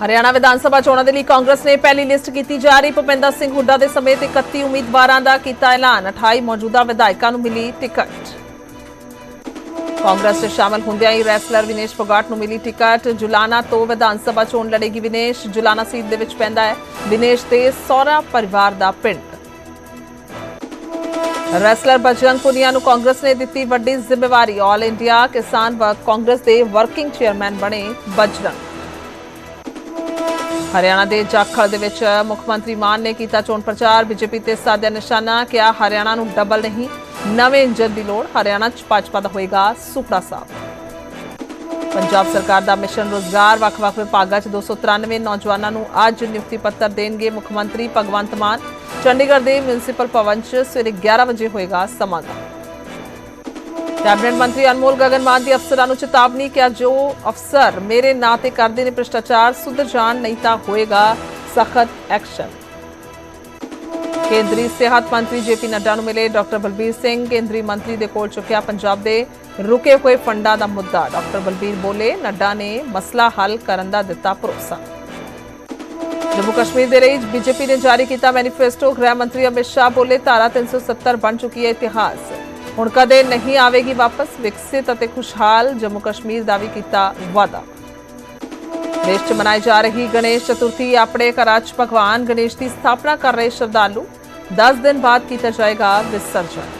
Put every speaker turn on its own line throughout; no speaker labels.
ਹਰਿਆਣਾ ਵਿਧਾਨ ਸਭਾ ਚੋਣਾਂ ਦੇ ਲਈ ਕਾਂਗਰਸ ਨੇ ਪਹਿਲੀ ਲਿਸਟ ਕੀਤੀ ਜਾਰੀ। ਭੁਪਿੰਦਰ ਸਿੰਘ ਹੁੱਡਾ ਦੇ ਸਮੇਤ 31 ਉਮੀਦਵਾਰਾਂ ਦਾ ਕੀਤਾ ਐਲਾਨ। 28 ਮੌਜੂਦਾ ਵਿਧਾਇਕਾਂ ਨੂੰ ਮਿਲੀ ਟਿਕਟ। ਕਾਂਗਰਸ 'ਚ ਸ਼ਾਮਲ ਹੁੰਦਿਆਂ ਹੀ ਰੈਸਲਰ ਵਿਨੇਸ਼ ਫੋਗਾਟ ਨੂੰ ਮਿਲੀ ਟਿਕਟ। ਜੁਲਾਨਾ ਤੋਂ ਵਿਧਾਨ ਸਭਾ ਚੋਣ ਲੜੇਗੀ ਵਿਨੇਸ਼। ਜੁਲਾਨਾ ਸੀਟ ਦੇ ਵਿੱਚ ਪੈਂਦਾ ਹੈ ਵਿਨੇਸ਼ ਦੇ ਸਹੁਰਾ ਪਰਿਵਾਰ ਦਾ ਪਿੰਡ। ਰੈਸਲਰ ਬਜਰੰਗ ਪੁਨੀਆ ਨੂੰ ਕਾਂਗਰਸ ਨੇ ਦਿੱਤੀ ਵੱਡੀ ਜ਼ਿੰਮੇਵਾਰੀ। ਆਲ ਇੰਡੀਆ ਕਿਸਾਨ ਕਾਂਗਰਸ ਦੇ ਵਰਕਿੰਗ ਚੇਅਰਮੈਨ ਬਣੇ ਬਜਰੰਗ। ਹਰਿਆਣਾ ਦੇ ਜਾਖੜ ਦੇ ਵਿੱਚ ਮੁੱਖ ਮੰਤਰੀ ਮਾਨ ਨੇ ਕੀਤਾ ਚੋਣ ਪ੍ਰਚਾਰ। ਬੀਜੇਪੀ ਤੇ ਸਾਧਿਆ ਨਿਸ਼ਾਨਾ ਕਿਹਾ ਹਰਿਆਣਾ ਨੂੰ ਡਬਲ ਨਹੀਂ, ਨਵੇਂ ਇੰਜਨ ਦੀ ਲੋੜ। ਹਰਿਆਣਾ ਚ ਭਾਜਪਾ ਦਾ ਹੋਏਗਾ ਸੁਪੜਾ ਸਾਹਿਬ ਪੰਜਾਬ ਸਰਕਾਰ ਦਾ ਮਿਸ਼ਨ ਰੋਜ਼ਗਾਰ ਵੱਖ-ਵੱਖ ਵਿਭਾਗਾਂ 'ਚ 293 ਨੌਜਵਾਨਾਂ ਨੂੰ ਅੱਜ ਨਿਯੁਕਤੀ ਪੱਤਰ ਦੇਣਗੇ ਮੁੱਖ ਮੰਤਰੀ ਭਗਵੰਤ ਮਾਨ। ਚੰਡੀਗੜ੍ਹ ਦੇ ਮਿਊਨਿਸਪਲ ਭਵਨ 'ਚ ਸਵੇਰੇ 11 ਵਜੇ ਹੋਏਗਾ ਸਮਾਗਮ। ਕੈਬਨਿਟ ਮੰਤਰੀ ਅਨਮੋਲ ਗਗਨ ਮਾਨ ਦੀ ਅਫਸਰਾਂ ਨੂੰ ਚੇਤਾਵਨੀ ਕਿਹਾ ਜੋ ਅਫਸਰ ਮੇਰੇ ਨਾਂ ਤੇ ਕਰਦੇ ਨੇ ਭ੍ਰਿਸ਼ਟਾਚਾਰ, ਸੁਧਰ ਜਾਣ ਨਹੀਂ ਤਾਂ ਹੋਏਗਾ ਸਖਤ ਐਕਸ਼ਨ। ਕੇਂਦਰੀ ਸਿਹਤ ਮੰਤਰੀ ਜੇਪੀ ਨੱਡਾ ਨੂੰ ਮਿਲੇ ਡਾਕਟਰ ਬਲਬੀਰ ਸਿੰਘ। ਕੇਂਦਰੀ ਮੰਤਰੀ ਦੇ ਕੋਲ ਚੁੱਕਿਆ ਪੰਜਾਬ ਦੇ ਰੁਕੇ ਹੋਏ ਫੰਡਾਂ ਦਾ ਮੁੱਦਾ। ਡਾਕਟਰ ਬਲਬੀਰ ਬੋਲੇ, ਨੱਡਾ ਨੇ ਮਸਲਾ ਹੱਲ ਕਰਨ ਦਾ ਦਿੱਤਾ ਭਰੋਸਾ। ਜੰਮੂ ਕਸ਼ਮੀਰ ਦੇ ਲਈ ਬੀਜੇਪੀ ਨੇ ਜਾਰੀ ਕੀਤਾ ਮੈਨੀਫੈਸਟੋ। ਗ੍ਰਹਿ ਮੰਤਰੀ ਅਮਿਤ ਸ਼ਾਹ ਬੋਲੇ, ਧਾਰਾ 370 ਬਣ ਚੁੱਕੀ ਹੈ ਇਤਿਹਾਸ। ਹੁਣ ਕਦੇ ਨਹੀਂ ਆਵੇਗੀ ਵਾਪਸ, ਵਿਕਸਿਤ ਅਤੇ ਖੁਸ਼ਹਾਲ ਜੰਮੂ ਕਸ਼ਮੀਰ ਦਾ ਵੀ ਕੀਤਾ ਵਾਅਦਾ। ਦੇਸ਼ 'ਚ ਮਨਾਈ ਜਾ ਰਹੀ ਗਣੇਸ਼ ਚਤੁਰਥੀ, ਆਪਣੇ ਘਰਾਂ 'ਚ ਭਗਵਾਨ ਗਣੇਸ਼ ਦੀ ਸਥਾਪਨਾ ਕਰ ਰਹੇ ਸ਼ਰਧਾਲੂ। 10 ਦਿਨ ਬਾਅਦ ਕੀਤਾ ਜਾਏਗਾ ਵਿਸਰਜਨ।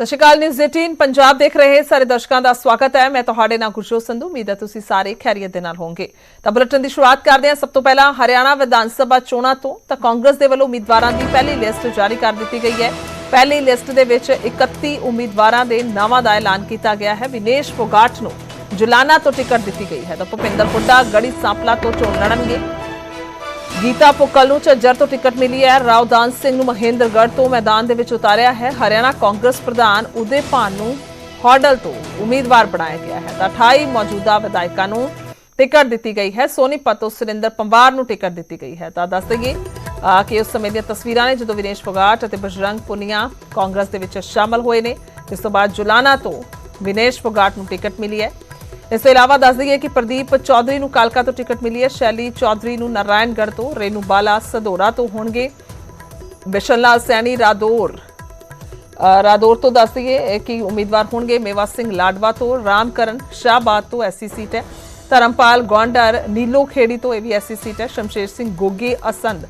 ਸਤਿ ਸ਼੍ਰੀ ਅਕਾਲ ਨਿਊਜ਼ 18 ਪੰਜਾਬ ਦੇਖ ਰਹੇ ਸਾਰੇ ਦਰਸ਼ਕਾਂ ਦਾ ਸਵਾਗਤ ਹੈ। ਮੈਂ ਤੁਹਾਡੇ ਨਾਲ ਗੁਰਜੋਤ ਸੰਧੂ, ਉਮੀਦ ਹੈ ਤੁਸੀਂ ਸਾਰੇ ਖੈਰੀਅਤ ਦੇ ਨਾਲ ਹੋਵੋਗੇ। ਤਾਂ ਬੁਲੇਟਿਨ ਦੀ ਸ਼ੁਰੂਆਤ ਕਰਦੇ ਹਾਂ। ਸਭ ਤੋਂ ਪਹਿਲਾਂ ਹਰਿਆਣਾ ਵਿਧਾਨ ਸਭਾ ਚੋਣਾਂ ਤੋਂ ਤਾਂ ਕਾਂਗਰਸ ਦੇ ਵੱਲੋਂ ਉਮੀਦਵਾਰਾਂ ਦੀ ਪਹਿਲੀ ਲਿਸਟ ਜਾਰੀ ਕਰ ਦਿੱਤੀ ਗਈ ਹੈ। ਪਹਿਲੀ ਲਿਸਟ ਦੇ ਵਿੱਚ 31 ਉਮੀਦਵਾਰਾਂ ਦੇ ਨਾਵਾਂ ਦਾ ਐਲਾਨ ਕੀਤਾ ਗਿਆ ਹੈ। ਵਿਨੇਸ਼ ਫੋਗਾਟ ਨੂੰ ਜੁਲਾਨਾ ਤੋਂ ਟਿਕਟ ਦਿੱਤੀ ਗਈ ਹੈ। ਤਾਂ ਭੁਪਿੰਦਰ ਹੁੱਡਾ, ਗੜੀ ਸਾਂਪਲਾ ਤੋਂ ਚੋਣ ਲੜਨਗੇ। ਗੀਤਾ ਪੁੱਕਲ ਨੂੰ ਝੱਜਰ ਤੋਂ ਟਿਕਟ ਮਿਲੀ ਹੈ। ਰਾਵਦਾਨ ਸਿੰਘ ਨੂੰ ਮਹੇਂਦਰਗੜ੍ਹ ਤੋਂ ਮੈਦਾਨ ਦੇ ਵਿੱਚ ਉਤਾਰਿਆ ਹੈ। ਹਰਿਆਣਾ ਕਾਂਗਰਸ ਪ੍ਰਧਾਨ ਉਦੇ ਭਾਨ ਨੂੰ ਹੌਡਲ ਤੋਂ ਉਮੀਦਵਾਰ ਬਣਾਇਆ ਗਿਆ ਹੈ। ਤਾਂ 28 ਮੌਜੂਦਾ ਵਿਧਾਇਕਾਂ ਨੂੰ ਟਿਕਟ ਦਿੱਤੀ ਗਈ ਹੈ। ਸੋਨੀਪਤ ਤੋਂ ਸੁਰਿੰਦਰ ਪੰਵਾਰ ਨੂੰ ਟਿਕਟ ਦਿੱਤੀ ਗਈ ਹੈ। ਤਾਂ ਦੱਸ ਦਈਏ ਕਿ ਉਸ ਸਮੇਂ ਦੀਆਂ ਤਸਵੀਰਾਂ ਨੇ ਜਦੋਂ ਵਿਨੇਸ਼ ਫੋਗਾਟ ਅਤੇ ਬਜਰੰਗ ਪੁਨੀਆ ਕਾਂਗਰਸ ਦੇ ਵਿੱਚ ਸ਼ਾਮਲ ਹੋਏ ਨੇ। ਇਸ ਤੋਂ ਬਾਅਦ ਜੁਲਾਨਾ ਤੋਂ ਵਿਨੇਸ਼ ਫੋਗਾਟ ਨੂੰ ਟਿਕਟ ਮਿਲੀ ਹੈ। ਇਸ ਤੋਂ ਇਲਾਵਾ ਦੱਸ ਦਈਏ ਕਿ ਪ੍ਰਦੀਪ ਚੌਧਰੀ ਨੂੰ ਕਾਲਕਾ ਤੋਂ ਟਿਕਟ ਮਿਲੀ ਹੈ। ਸ਼ੈਲੀ ਚੌਧਰੀ ਨੂੰ ਨਾਰਾਇਣਗੜ੍ਹ ਤੋਂ, ਰੇਨੂ ਬਾਲਾ ਸਦੋਰਾ ਤੋਂ ਹੋਣਗੇ। ਬਿਸ਼ਨ ਲਾਲ ਸੈਣੀ, ਰਾਦੌਰ ਰਾਦੌਰ ਤੋਂ ਦੱਸ ਦਈਏ ਕਿ ਉਮੀਦਵਾਰ ਹੋਣਗੇ ਮੇਵਾ ਸਿੰਘ ਲਾਡਵਾ ਤੋਂ, ਰਾਮਕਰਨ ਸ਼ਾਹਬਾਦ ਤੋਂ ਐਸਸੀ ਸੀਟ ਹੈ। ਧਰਮਪਾਲ ਗੌਂਡਰ ਨੀਲੋ ਖੇੜੀ ਤੋਂ ਇਹ ਵੀ ਐਸਸੀ ਸੀਟ ਹੈ। ਸ਼ਮਸ਼ੇਰ ਸਿੰਘ ਗੋਗੇ ਅਸੰਦ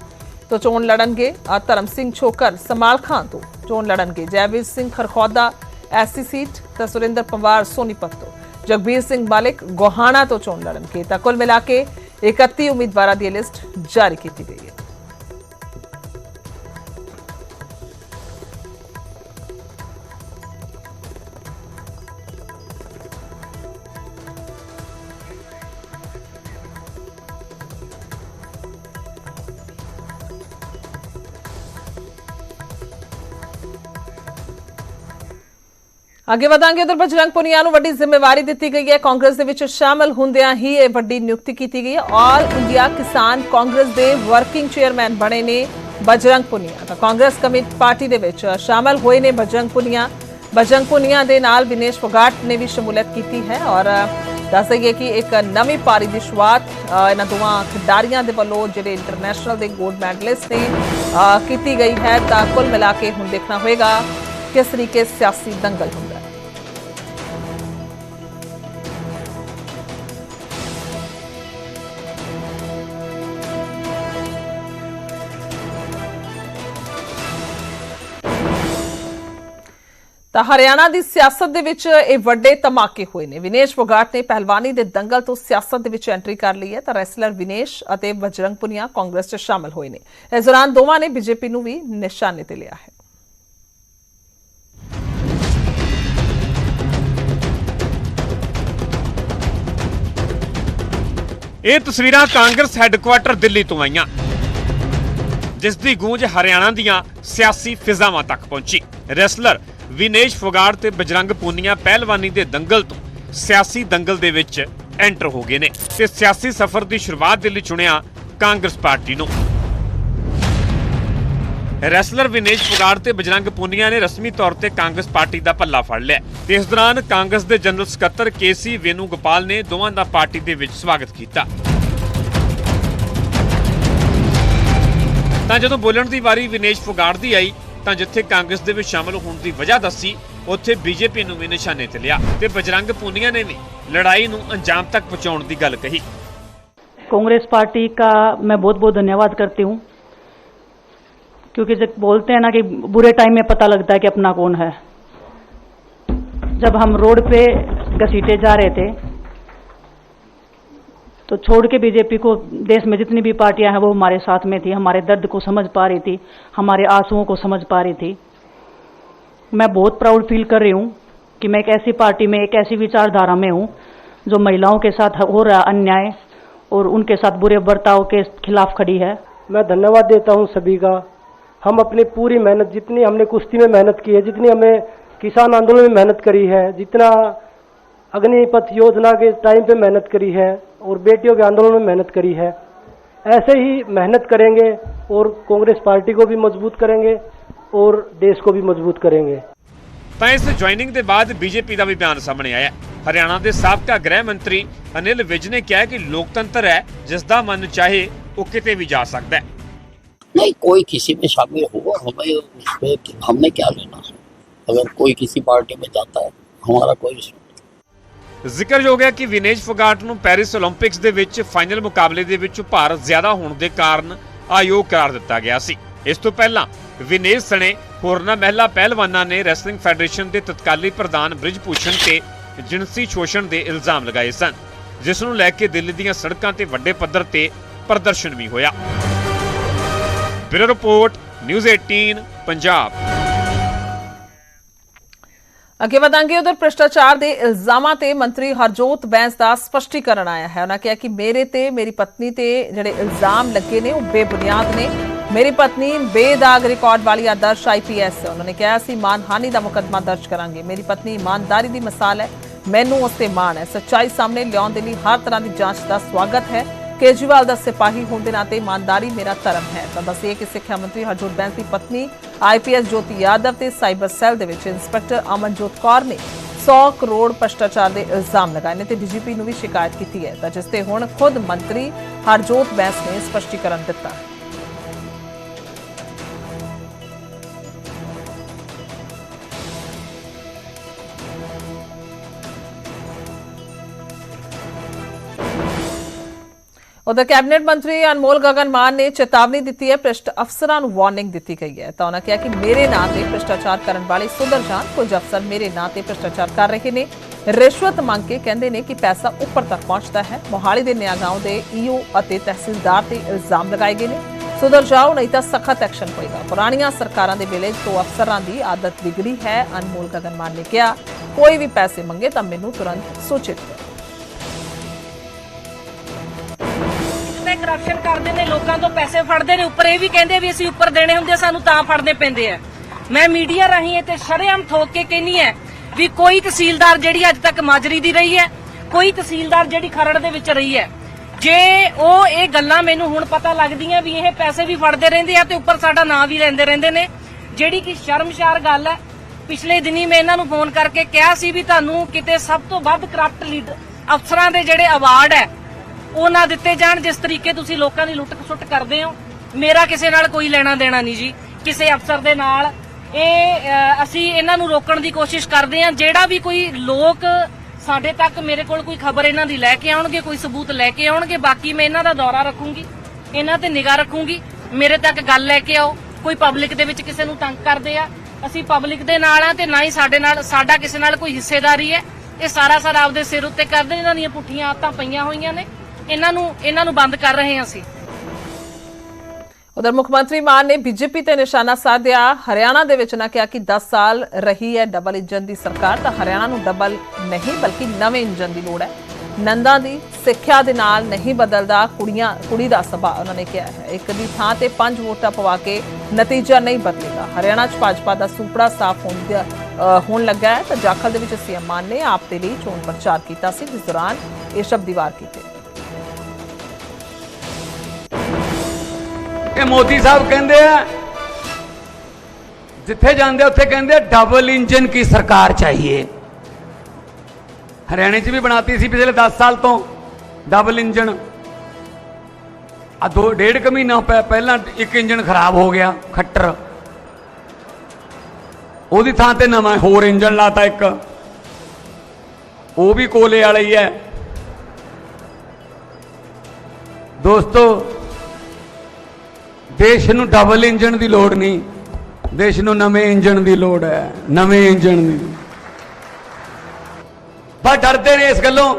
ਤੋਂ ਚੋਣ ਲੜਨਗੇ। ਧਰਮ ਸਿੰਘ ਛੋਕਰ ਸਮਾਲ ਖਾਨ ਤੋਂ ਚੋਣ ਲੜਨਗੇ। ਜੈਵੀਰ ਸਿੰਘ ਖਰਖੌਦਾ ਐਸਸੀ ਸੀਟ ਤਾਂ ਸੁਰਿੰਦਰ ਪਵਾਰ ਸੋਨੀਪਤ ਤੋਂ। ਜਗਬੀਰ ਸਿੰਘ ਮਾਲਿਕ ਗੋਹਾਣਾ ਤੋਂ ਚੋਣ ਲੜਨਗੇ ਤਾਂ ਕੁੱਲ ਮਿਲਾ ਕੇ 31 ਉਮੀਦਵਾਰਾਂ ਦੀ ਇਹ ਲਿਸਟ ਜਾਰੀ ਕੀਤੀ ਗਈ ਹੈ। ਅੱਗੇ ਵਧਾਂਗੇ ਉਧਰ ਬਜਰੰਗ ਪੁਨੀਆ ਨੂੰ ਵੱਡੀ ਜ਼ਿੰਮੇਵਾਰੀ ਦਿੱਤੀ ਗਈ ਹੈ। ਕਾਂਗਰਸ ਦੇ ਵਿੱਚ ਸ਼ਾਮਲ ਹੁੰਦਿਆਂ ਹੀ ਇਹ ਵੱਡੀ ਨਿਯੁਕਤੀ ਕੀਤੀ ਗਈ ਹੈ। ਆਲ ਇੰਡੀਆ ਕਿਸਾਨ ਕਾਂਗਰਸ ਦੇ ਵਰਕਿੰਗ ਚੇਅਰਮੈਨ ਬਣੇ ਨੇ ਬਜਰੰਗ ਪੁਨੀਆ। ਤਾਂ ਕਾਂਗਰਸ ਕਮੇਟੀ ਪਾਰਟੀ ਦੇ ਵਿੱਚ ਸ਼ਾਮਲ ਹੋਏ ਨੇ ਬਜਰੰਗ ਪੁਨੀਆ। ਬਜਰੰਗ ਪੁਨੀਆ ਦੇ ਨਾਲ ਵਿਨੇਸ਼ ਫੋਗਾਟ ਨੇ ਵੀ ਸ਼ਮੂਲੀਅਤ ਕੀਤੀ ਹੈ ਔਰ ਦੱਸ ਦਈਏ ਕਿ ਇੱਕ ਨਵੀਂ ਪਾਰੀ ਦੀ ਸ਼ੁਰੂਆਤ ਇਹਨਾਂ ਦੋਵਾਂ ਖਿਡਾਰੀਆਂ ਦੇ ਵੱਲੋਂ ਜਿਹੜੇ ਇੰਟਰਨੈਸ਼ਨਲ ਦੇ ਗੋਲਡ ਮੈਡਲਿਸਟ ਨੇ ਕੀਤੀ ਗਈ ਹੈ। ਤਾਂ ਕੁੱਲ ਮਿਲਾ ਕੇ ਹੁਣ ਦੇਖਣਾ ਹੋਏਗਾ ਕਿਸ ਤਰੀਕੇ ਸਿਆਸੀ ਦੰਗਲ ਹੁੰਦਾ ਤਾਂ ਹਰਿਆਣਾ ਦੀ ਸਿਆਸਤ ਦੇ ਵਿੱਚ ਇਹ ਵੱਡੇ ਧਮਾਕੇ ਹੋਏ ਨੇ। ਵਿਨੇਸ਼ ਫੋਗਾਟ ਨੇ ਪਹਿਲਵਾਨੀ ਦੇ ਦੰਗਲ ਤੋਂ ਸਿਆਸਤ ਦੇ ਵਿੱਚ ਐਂਟਰੀ ਕਰ ਲਈ ਹੈ ਤਾਂ ਰੈਸਲਰ ਵਿਨੇਸ਼ ਅਤੇ ਬਜਰੰਗ ਪੁਨੀਆ ਕਾਂਗਰਸ 'ਚ ਸ਼ਾਮਲ ਹੋਏ ਨੇ। ਇਸ ਦੌਰਾਨ ਦੋਵਾਂ ਨੇ ਬੀਜੇਪੀ ਨੂੰ ਵੀ ਨਿਸ਼ਾਨੇ ਤੇ ਲਿਆ ਹੈ।
ਇਹ ਤਸਵੀਰਾਂ ਕਾਂਗਰਸ ਹੈੱਡਕੁਆਟਰ ਦਿੱਲੀ ਤੋਂ ਆਈਆਂ, ਜਿਸ ਦੀ ਗੂੰਜ ਹਰਿਆਣਾ ਦੀਆਂ ਸਿਆਸੀ ਫਿਜ਼ਾਵਾਂ ਤੱਕ ਪਹੁੰਚੀ। ਰੈਸਲਰ ਵਿਨੇਸ਼ ਫੋਗਾੜ ਤੇ ਬਜਰੰਗ ਪੂਨੀਆ ਪਹਿਲਵਾਨੀ ਦੇ ਦੰਗਲ ਤੋਂ ਸਿਆਸੀ ਦੰਗਲ ਦੇ ਵਿੱਚ ਐਂਟਰ ਹੋ ਗਏ ਨੇ ਤੇ ਸਿਆਸੀ ਸਫ਼ਰ ਦੀ ਸ਼ੁਰੂਆਤ ਦੇ ਲਈ ਚੁਣਿਆ ਕਾਂਗਰਸ ਪਾਰਟੀ ਨੂੰ। ਰੈਸਲਰ ਵਿਨੇਸ਼ ਫੁਗਾੜ ਤੇ ਬਜਰੰਗ ਪੂਨੀਆ ਨੇ ਰਸਮੀ ਤੌਰ ਤੇ ਕਾਂਗਰਸ ਪਾਰਟੀ ਦਾ ਪੱਲਾ ਫੜ ਲਿਆ। ਤੇ ਇਸ ਦੌਰਾਨ ਕਾਂਗਰਸ ਦੇ ਜਨਰਲ ਸਕੱਤਰ ਕੇਸੀ ਵੇਨੂ ਗੋਪਾਲ ਨੇ ਦੋਵਾਂ ਦਾ ਪਾਰਟੀ ਦੇ ਵਿੱਚ ਸਵਾਗਤ ਕੀਤਾ। ਤਾਂ ਜਦੋਂ ਬੋਲਣ ਦੀ ਵਾਰੀ ਵਿਨੇਸ਼ ਫੋਗਾੜ ਦੀ ਆਈ ਤਾਂ ਜਿੱਥੇ ਕਾਂਗਰਸ ਦੇ ਵਿੱਚ ਸ਼ਾਮਲ ਹੋਣ ਦੀ ਵਜ੍ਹਾ ਦੱਸੀ ਉੱਥੇ ਬੀਜੇਪੀ ਨੂੰ ਵੀ ਨਿਸ਼ਾਨੇ ਤੇ ਲਿਆ ਤੇ ਬਜਰੰਗ ਪੁਨੀਆ ਨੇ ਵੀ ਲੜਾਈ ਨੂੰ ਅੰਜਾਮ ਤੱਕ ਪਹੁੰਚਾਉਣ ਦੀ ਗੱਲ ਕਹੀ
कांग्रेस पार्टी का मैं बहुत बहुत धन्यवाद करती हूँ क्योंकि जब बोलते हैं ना कि बुरे टाइम में पता लगता है कि अपना कौन है जब हम रोड पे घसीटे जा रहे थे तो छोड़ के बीजेपी को, देश में जितनी भी पार्टियाँ हैं, वो हमारे साथ में थी, हमारे दर्द को समझ पा रही थी, हमारे आंसुओं को समझ पा रही थी। मैं बहुत प्राउड फील कर रही हूँ कि मैं एक ऐसी पार्टी में, एक ऐसी विचारधारा में हूँ, जो महिलाओं के साथ हो रहा अन्याय और उनके साथ बुरे बर्ताव के खिलाफ खड़ी है।
मैं धन्यवाद देता हूँ सभी का। हम अपनी पूरी मेहनत, जितनी हमने कुश्ती में मेहनत की है, जितनी हमें किसान आंदोलन में मेहनत करी है, जितना अग्निपथ योजना के टाइम पे मेहनत करी है और बेटियों के आंदोलन में मेहनत करी है ऐसे ही मेहनत करेंगे और कांग्रेस पार्टी को भी मजबूत करेंगे और देश को भी मजबूत करेंगे
ਤਾਂ ਇਸ ਜੁਆਇਨਿੰਗ ਦੇ ਬਾਅਦ ਬੀਜੇਪੀ ਦਾ ਵੀ ਬਿਆਨ ਸਾਹਮਣੇ ਆਇਆ ਹੈ। ਹਰਿਆਣਾ ਦੇ ਸਾਬਕਾ ਗ੍ਰਹਿ ਮੰਤਰੀ ਅਨਿਲ ਵਿਜ ਨੇ ਕਿਹਾ ਕਿ ਲੋਕਤੰਤਰ ਹੈ ਜਿਸ ਦਾ ਮਨ ਚਾਹੇ ਉਹ ਕਿਤੇ ਵੀ ਜਾ ਸਕਦਾ ਹੈ
नहीं कोई किसी में शामिल हो हमें उसमें हमने क्या लेना है अगर कोई किसी पार्टी में जाता है हमारा कोई इशू नहीं।
ਜ਼ਿਕਰਯੋਗ ਹੈ ਕਿ ਵਿਨੇਸ਼ ਫੋਗਾਟ ਨੂੰ ਪੈਰਿਸ 올림픽ਸ ਦੇ ਵਿੱਚ ਫਾਈਨਲ ਮੁਕਾਬਲੇ ਦੇ ਵਿੱਚ ਭਾਰਤ ਜ਼ਿਆਦਾ ਹੋਣ ਦੇ ਕਾਰਨ ਆਯੋਗ ਕਰਾਰ ਦਿੱਤਾ ਗਿਆ ਸੀ। ਇਸ ਤੋਂ ਪਹਿਲਾਂ ਵਿਨੇਸ਼ ਸਣੇ ਹੋਰਨਾ ਮਹਿਲਾ ਪਹਿਲਵਾਨਾਂ ਨੇ ਰੈਸਲਿੰਗ ਫੈਡਰੇਸ਼ਨ ਦੇ ਤਤਕਾਲੀ ਪ੍ਰਧਾਨ ਬ੍ਰਿਜ ਬ੍ਰਿਜਭੂਸ਼ਣ ਤੇ ਜਿਣਸੀ ਸ਼ੋਸ਼ਣ ਦੇ ਇਲਜ਼ਾਮ ਲਗਾਏ ਸਨ, ਜਿਸ ਨੂੰ ਲੈ ਕੇ ਦਿੱਲੀ ਦੀਆਂ ਸੜਕਾਂ ਤੇ ਵੱਡੇ ਪੱਧਰ ਤੇ ਪ੍ਰਦਰਸ਼ਨ ਵੀ ਹੋਇਆ। Bureau report, news 18 Punjab.
ਅੱਗੇ ਵਧਾਂਗੇ ਉਧਰ ਭ੍ਰਿਸ਼ਟਾਚਾਰ ਦੇ ਇਲਜ਼ਾਮਾਂ ਤੇ ਮੰਤਰੀ ਹਰਜੋਤ ਬੈਂਸ ਦਾ ਸਪਸ਼ਟੀਕਰਨ ਆਇਆ ਹੈ। ਉਹਨਾਂ ਕਿਹਾ ਕਿ ਮੇਰੇ ਤੇ, ਮੇਰੀ ਪਤਨੀ ਤੇ ਜਿਹੜੇ ਇਲਜ਼ਾਮ ਲੱਗੇ ਨੇ, ਉਹ ਬੇਬੁਨਿਆਦ ਨੇ। ਮੇਰੀ ਪਤਨੀ ਬੇਦਾਗ ਰਿਕਾਰਡ ਵਾਲੀ ਆਦਰਸ਼ ਆਈਪੀਐਸ ਹੈ। ਉਹਨਾਂ ਨੇ ਕਿਹਾ ਅਸੀਂ ਮਾਨਹਾਨੀ ਦਾ ਮੁਕੱਦਮਾ ਦਰਜ ਕਰਾਂਗੇ। ਮੇਰੀ ਪਤਨੀ ਇਮਾਨਦਾਰੀ ਦੀ ਮਿਸਾਲ ਹੈ। ਮੈਨੂੰ ਉਸ ਤੇ ਮਾਣ ਹੈ। ਸੱਚਾਈ ਸਾਹਮਣੇ ਲਿਆਉਣ ਦੇ ਲਈ ਹਰ ਤਰ੍ਹਾਂ ਦੀ ਜਾਂਚ ਦਾ ਸਵਾਗਤ ਹੈ। ਕੇਜਰੀਵਾਲ ਦਾ ਸਿਪਾਹੀ ਹੋਣ ਦੇ ਨਾਤੇ ਇਮਾਨਦਾਰੀ ਮੇਰਾ ਧਰਮ ਹੈ। ਤਾਂ ਦੱਸਿਏ ਕਿ ਸਿੱਖਿਆ ਮੰਤਰੀ ਹਰਜੋਤ ਬੈਂਸ ਦੀ ਪਤਨੀ ਆਈਪੀਐਸ ਜੋਤੀ ਯਾਦਵ ਤੇ ਸਾਈਬਰ ਸੈੱਲ ਦੇ ਵਿੱਚ ਇੰਸਪੈਕਟਰ ਅਮਨਜੋਤ ਕੌਰ ਨੇ 100 ਕਰੋੜ ਭ੍ਰਿਸ਼ਟਾਚਾਰ ਦੇ ਇਲਜ਼ਾਮ ਲਗਾਏ ਨੇ ਤੇ ਡੀਜੀਪੀ ਨੂੰ ਵੀ ਸ਼ਿਕਾਇਤ ਕੀਤੀ ਹੈ। ਤਾਂ ਜਿਸ ਤੇ ਹੁਣ ਖੁਦ ਮੰਤਰੀ ਹਰਜੋਤ ਬੈਂਸ ਨੇ ਸਪਸ਼ਟੀਕਰਨ ਦਿੱਤਾ। ਉਧਰ ਕੈਬਨਿਟ ਮੰਤਰੀ ਅਨਮੋਲ ਗਗਨ ਮਾਨ ਨੇ ਚੇਤਾਵਨੀ ਦਿੱਤੀ ਹੈ, ਭ੍ਰਿਸ਼ਟ ਅਫਸਰਾਂ ਨੂੰ ਵਾਰਨਿੰਗ ਦਿੱਤੀ ਗਈ ਹੈ। ਤਾਂ ਉਹਨਾਂ ਕਿਹਾ ਕਿ ਮੇਰੇ ਨਾਂ ਤੇ ਭ੍ਰਿਸ਼ਟਾਚਾਰ ਕਰਨ ਵਾਲੇ ਸੁਧਰ ਜਾਣ, ਕੁਝ ਅਫਸਰ ਮੇਰੇ ਨਾਂ ਤੇ ਭ੍ਰਿਸ਼ਟਾਚਾਰ ਕਰ ਰਹੇ ਨੇ। ਰਿਸ਼ਵਤ ਮੰਗ ਕੇ ਕਹਿੰਦੇ ਨੇ ਕਿ ਪੈਸਾ ਉੱਪਰ ਤੱਕ ਪਹੁੰਚਦਾ ਹੈ। ਮੋਹਾਲੀ ਦੇ ਨਿਆਗਾਉਂ ਦੇ ਈਓ ਅਤੇ ਤਹਿਸੀਲਦਾਰ ਤੇ ਇਲਜ਼ਾਮ ਲਗਾਏ ਗਏ ਨੇ। ਸੁਧਰ ਜਾਓ, ਨਹੀਂ ਤਾਂ ਸਖਤ ਐਕਸ਼ਨ ਹੋਏਗਾ। ਪੁਰਾਣੀਆਂ ਸਰਕਾਰਾਂ ਦੇ ਵੇਲੇ ਤੋਂ ਅਫਸਰਾਂ ਦੀ ਆਦਤ ਵਿਗੜੀ ਹੈ, ਅਨਮੋਲ ਗਗਨ ਮਾਨ ਨੇ ਕਿਹਾ, ਕੋਈ ਵੀ ਪੈਸੇ ਮੰਗੇ ਤਾਂ ਮੈਨੂੰ ਤੁਰੰਤ ਸੂਚਿਤ ਕਰੋ।
ਕਰਪਸ਼ਨ ਕਰਦੇ ਨੇ, ਲੋਕਾਂ ਤੋਂ ਪੈਸੇ ਫੜਦੇ ਨੇ। ਉੱਪਰ ਇਹ ਵੀ ਕਹਿੰਦੇ ਵੀ ਅਸੀਂ ਉੱਪਰ ਦੇਣੇ ਹੁੰਦੇ ਸਾਨੂੰ ਤਾਂ ਫੜਨੇ ਪੈਂਦੇ ਆ। ਮੈਂ ਮੀਡੀਆ ਰਾਹੀਂ ਇਹ ਤੇ ਸ਼ਰੇਆਮ ਠੋਕ ਕੇ ਕਹਿੰਨੀ ਹੈ ਵੀ ਕੋਈ ਤਹਿਸੀਲਦਾਰ ਜਿਹੜੀ ਅੱਜ ਤੱਕ ਮਾਜਰੀ ਦੀ ਰਹੀ ਹੈ, ਕੋਈ ਤਹਿਸੀਲਦਾਰ ਜਿਹੜੀ ਖਰੜ ਦੇ ਵਿੱਚ ਰਹੀ ਹੈ। ਜੇ ਉਹ ਇਹ ਗੱਲਾਂ ਮੈਨੂੰ ਹੁਣ ਪਤਾ ਲੱਗਦੀਆਂ ਵੀ ਇਹ ਪੈਸੇ ਵੀ ਫੜਦੇ ਰਹਿੰਦੇ ਆ ਤੇ ਉੱਪਰ ਸਾਡਾ ਨਾਂ ਵੀ ਲੈਂਦੇ ਰਹਿੰਦੇ ਨੇ, ਜਿਹੜੀ ਕਿ ਸ਼ਰਮਸ਼ਾਰ ਗੱਲ ਹੈ। ਪਿਛਲੇ ਦਿਨੀ ਮੈਂ ਇਹਨਾਂ ਨੂੰ ਫੋਨ ਕਰਕੇ ਕਿਹਾ ਸੀ ਵੀ ਤੁਹਾਨੂੰ ਕਿਤੇ ਸਭ ਤੋਂ ਵੱਧ ਕਰਪਟ ਲੀਡਰ ਅਫਸਰਾਂ ਦੇ ਜਿਹੜੇ ਅਵਾਰਡ ਹੈ ਉਹ ਨਾ ਦਿੱਤੇ ਜਾਣ, ਜਿਸ ਤਰੀਕੇ ਤੁਸੀਂ ਲੋਕਾਂ ਦੀ ਲੁੱਟ ਖਸੁੱਟ ਕਰਦੇ ਹੋ, ਮੇਰਾ ਕਿਸੇ ਨਾਲ ਕੋਈ ਲੈਣਾ ਦੇਣਾ ਨਹੀਂ ਜੀ। ਕਿਸੇ ਅਫਸਰ ਦੇ ਨਾਲ। ਇਹ ਅਸੀਂ ਇਹਨਾਂ ਨੂੰ ਰੋਕਣ ਦੀ ਕੋਸ਼ਿਸ਼ ਕਰਦੇ ਹਾਂ। ਜਿਹੜਾ ਵੀ ਕੋਈ ਲੋਕ ਸਾਡੇ ਤੱਕ ਮੇਰੇ ਕੋਲ ਕੋਈ ਖਬਰ ਇਹਨਾਂ ਦੀ ਲੈ ਕੇ ਆਉਣਗੇ, ਕੋਈ ਸਬੂਤ ਲੈ ਕੇ ਆਉਣਗੇ, ਬਾਕੀ ਮੈਂ ਇਹਨਾਂ ਦਾ ਦੌਰਾ ਰੱਖੂੰਗੀ, ਇਹਨਾਂ ਤੇ ਨਿਗਾਹ ਰੱਖੂੰਗੀ, ਮੇਰੇ ਤੱਕ ਗੱਲ ਲੈ ਕੇ ਆਓ। ਕੋਈ ਪਬਲਿਕ ਦੇ ਵਿੱਚ ਕਿਸੇ ਨੂੰ ਤੰਗ ਕਰਦੇ ਆ, ਅਸੀਂ ਪਬਲਿਕ ਦੇ ਨਾਲ ਆ ਤੇ ਨਾ ਹੀ ਸਾਡੇ ਨਾਲ, ਸਾਡਾ ਕਿਸੇ ਨਾਲ ਕੋਈ ਹਿੱਸੇਦਾਰੀ ਹੈ। ਇਹ ਸਾਰਾ ਸਾਰਾ ਆਪਦੇ ਸਿਰ ਉੱਤੇ ਕਰਦੇ ਇਹਨਾਂ ਦੀਆਂ ਪੁੱਠੀਆਂ ਆਦਤਾਂ ਪਈਆਂ ਹੋਈਆਂ ਨੇ। ਇਹਨਾਂ ਨੂੰ ਇਹਨਾਂ ਨੂੰ ਬੰਦ ਕਰ ਰਹੇ ਹਾਂ ਅਸੀਂ।
ਉਧਰ ਮੁੱਖ ਮੰਤਰੀ ਮਾਨ ਨੇ ਬੀਜੇਪੀ ਤੇ ਨਿਸ਼ਾਨਾ ਸਾਧਿਆ। ਹਰਿਆਣਾ ਦੇ ਵਿੱਚ ਨਾ ਕਿਹਾ ਕਿ 10 ਸਾਲ ਰਹੀ ਹੈ ਡਬਲ ਇੰਜਨ ਦੀ ਸਰਕਾਰ, ਤਾਂ ਹਰਿਆਣਾ ਨੂੰ ਡਬਲ ਨਹੀਂ, ਬਲਕਿ ਨਵੇਂ ਇੰਜਨ ਦੀ ਲੋੜ ਹੈ। ਨੰਦਾ ਦੀ ਸਿੱਖਿਆ ਦੇ ਨਾਲ ਨਹੀਂ ਬਦਲਦਾ ਕੁੜੀਆਂ, ਕੁੜੀ ਦਾ ਸਭਾ ਉਹਨਾਂ ਨੇ ਕਿਹਾ ਹੈ। ਇੱਕ ਦੀ ਥਾਂ ਤੇ ਪੰਜ ਵੋਟਾਂ ਪਵਾ ਕੇ ਨਤੀਜਾ ਨਹੀਂ ਬਦਲੇਗਾ। ਹਰਿਆਣਾ 'ਚ ਭਾਜਪਾ ਦਾ ਸੁਪੜਾ ਸਾਫ਼ ਹੋਣ ਦਾ ਹੋਣ ਲੱਗਾ ਹੈ, ਤਾਂ ਜਾਖਲ ਦੇ ਵਿੱਚ ਸੀਐਮ ਮਾਨ ਨੇ ਆਪ ਦੇ ਲਈ ਚੋਣ ਪ੍ਰਚਾਰ ਕੀਤਾ ਸੀ, ਜਿਸ ਦੌਰਾਨ ਇਹ ਸ਼ਬਦ ਦੀ ਵਾਰ ਕੀਤੇ।
ਕਿ ਮੋਦੀ ਸਾਹਿਬ ਕਹਿੰਦੇ ਆ, ਜਿੱਥੇ ਜਾਂਦੇ ਉੱਥੇ ਕਹਿੰਦੇ ਡਬਲ ਇੰਜਨ ਕੀ ਸਰਕਾਰ ਚਾਹੀਏ। ਹਰਿਆਣੇ 'ਚ ਵੀ ਬਣਾਤੀ ਸੀ ਪਿਛਲੇ 10 ਸਾਲ ਤੋਂ ਡਬਲ ਇੰਜਨ ਆ ਦੋ, ਡੇਢ ਕੁ ਮਹੀਨਾ ਪਹਿਲਾਂ ਇੱਕ ਇੰਜਨ ਖਰਾਬ ਹੋ ਗਿਆ, ਖੱਟਰ। ਉਹਦੀ ਥਾਂ ਤੇ ਨਵਾਂ ਹੋਰ ਇੰਜਨ ਲਾਤਾ ਇੱਕ। ਉਹ ਵੀ ਕੋਲੇ ਵਾਲਾ ਹੀ ਹੈ। ਦੋਸਤੋ ਦੇਸ਼ ਨੂੰ ਡਬਲ ਇੰਜਣ ਦੀ ਲੋੜ ਨਹੀਂ। ਦੇਸ਼ ਨੂੰ ਨਵੇਂ ਇੰਜਣ ਦੀ ਲੋੜ ਹੈ। ਨਵੇਂ ਇੰਜਣ ਦੀ। ਪਰ ਡਰਦੇ ਨੇ ਇਸ ਗੱਲੋਂ,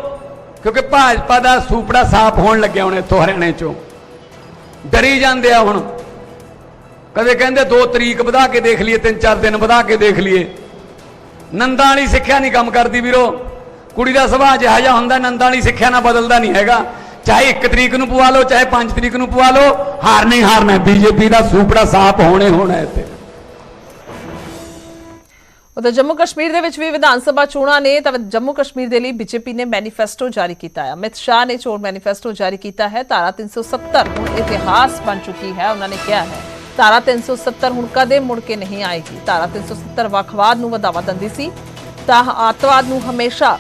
ਕਿਉਂਕਿ ਭਾਜਪਾ ਦਾ ਸੂਪੜਾ ਸਾਫ਼ ਹੋਣ ਲੱਗਿਆ ਹੁਣ ਇੱਥੋਂ ਹਰਿਆਣੇ ਚੋਂ। ਡਰੀ ਜਾਂਦੇ ਆ ਹੁਣ। ਕਦੇ ਕਹਿੰਦੇ 2 ਤਰੀਕ ਵਧਾ ਕੇ ਦੇਖ ਲਈਏ 3-4 ਦਿਨ ਵਧਾ ਕੇ ਦੇਖ ਲਈਏ। ਨੰਦਾਂ ਵਾਲੀ ਸਿੱਖਿਆ ਨਹੀਂ ਕੰਮ ਕਰਦੀ ਵੀਰੋ। ਕੁੜੀ ਦਾ ਸੁਭਾਅ ਜਿਹਾ ਜਿਹਾ ਹੁੰਦਾ, ਨੰਦਾਂ ਵਾਲੀ ਸਿੱਖਿਆ ਨਾਲ ਬਦਲਦਾ ਨਹੀਂ ਹੈਗਾ। ਚਾਹੇ 1 ਤਰੀਕ ਨੂੰ ਪਵਾ ਲਓ, ਚਾਹੇ 5 ਤਰੀਕ ਨੂੰ ਪਵਾ ਲਓ, ਹਾਰ ਨਹੀਂ ਹਾਰਨਾ, ਬੀਜੇਪੀ ਦਾ ਸੂਪੜਾ ਸਾਫ਼ ਹੋਣੇ ਹੋਣਾ ਇੱਥੇ।
ਉਧਰ ਜੰਮੂ ਕਸ਼ਮੀਰ ਦੇ ਵਿੱਚ ਵੀ ਵਿਧਾਨ ਸਭਾ ਚੋਣਾਂ ਨੇ, ਤਾਂ ਜੰਮੂ ਕਸ਼ਮੀਰ ਦੇ ਲਈ ਬੀਜੇਪੀ ਨੇ ਮੈਨੀਫੈਸਟੋ ਜਾਰੀ ਕੀਤਾ ਹੈ। ਅਮਿਤ ਸ਼ਾਹ ਨੇ ਚੋਣ ਮੈਨੀਫੈਸਟੋ ਜਾਰੀ ਕੀਤਾ ਹੈ। ਧਾਰਾ 370 ਹੁਣ ਇਤਿਹਾਸ ਬਣ ਚੁੱਕੀ ਹੈ, ਉਹਨਾਂ ਨੇ ਕਿਹਾ ਹੈ। ਧਾਰਾ 370 ਹੁਣ ਕਦੇ ਮੁੜ ਕੇ ਨਹੀਂ ਆਏਗੀ। ਧਾਰਾ 370 ਵੱਖਵਾਦ ਨੂੰ ਵਧਾਵਾ ਦਿੰਦੀ ਸੀ, ਤਾਂ ਆਤਵਾਦ ਨੂੰ ਹਮੇਸ਼ਾ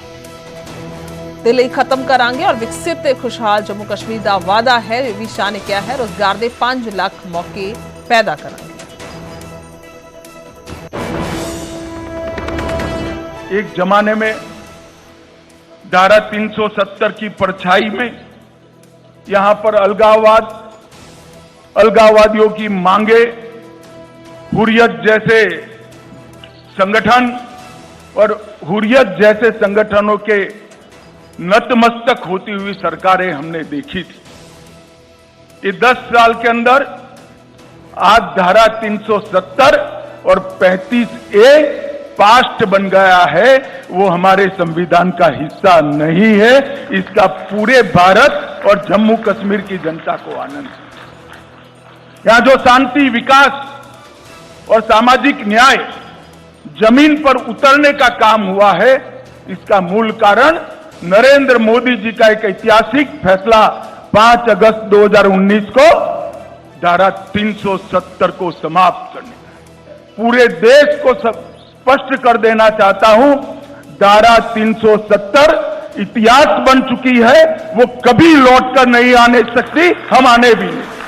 ਦੇ ਲਈ ਖਤਮ ਕਰਾਂਗੇ ਔਰ ਵਿਕਸਿਤ ਤੇ ਖੁਸ਼ਹਾਲ ਜੰਮੂ ਕਸ਼ਮੀਰ ਦਾ ਵਾਅਦਾ ਹੈ ਇਹ ਵੀ ਸ਼ਾਹ ਨੇ ਕਿਹਾ ਹੈ ਰੋਜ਼ਗਾਰ ਦੇ 5 ਲੱਖ ਮੌਕੇ ਪੈਦਾ ਕਰਾਂਗੇ
एक जमाने में धारा 370 की परछाई में यहां पर अलगाववाद अलगाववादियों की मांगे हुरियत जैसे संगठन और हुरियत जैसे संगठनों के नतमस्तक होती हुई सरकारें हमने देखी थी। ये 10 साल के अंदर आज धारा 370 और 35 ए पास्ट बन गया है, वो हमारे संविधान का हिस्सा नहीं है। इसका पूरे भारत और जम्मू कश्मीर की जनता को आनंद यहाँ जो शांति, विकास और सामाजिक न्याय ज़मीन पर उतरने का काम हुआ है, इसका मूल कारण नरेंद्र मोदी जी का एक ऐतिहासिक फैसला 5 अगस्त 2019 को धारा 370 को समाप्त करने का पूरे देश को स्पष्ट कर देना चाहता हूँ, धारा 370 इतिहास बन चुकी है, वो कभी लौट कर नहीं आने सकती, हम आने भी नहीं।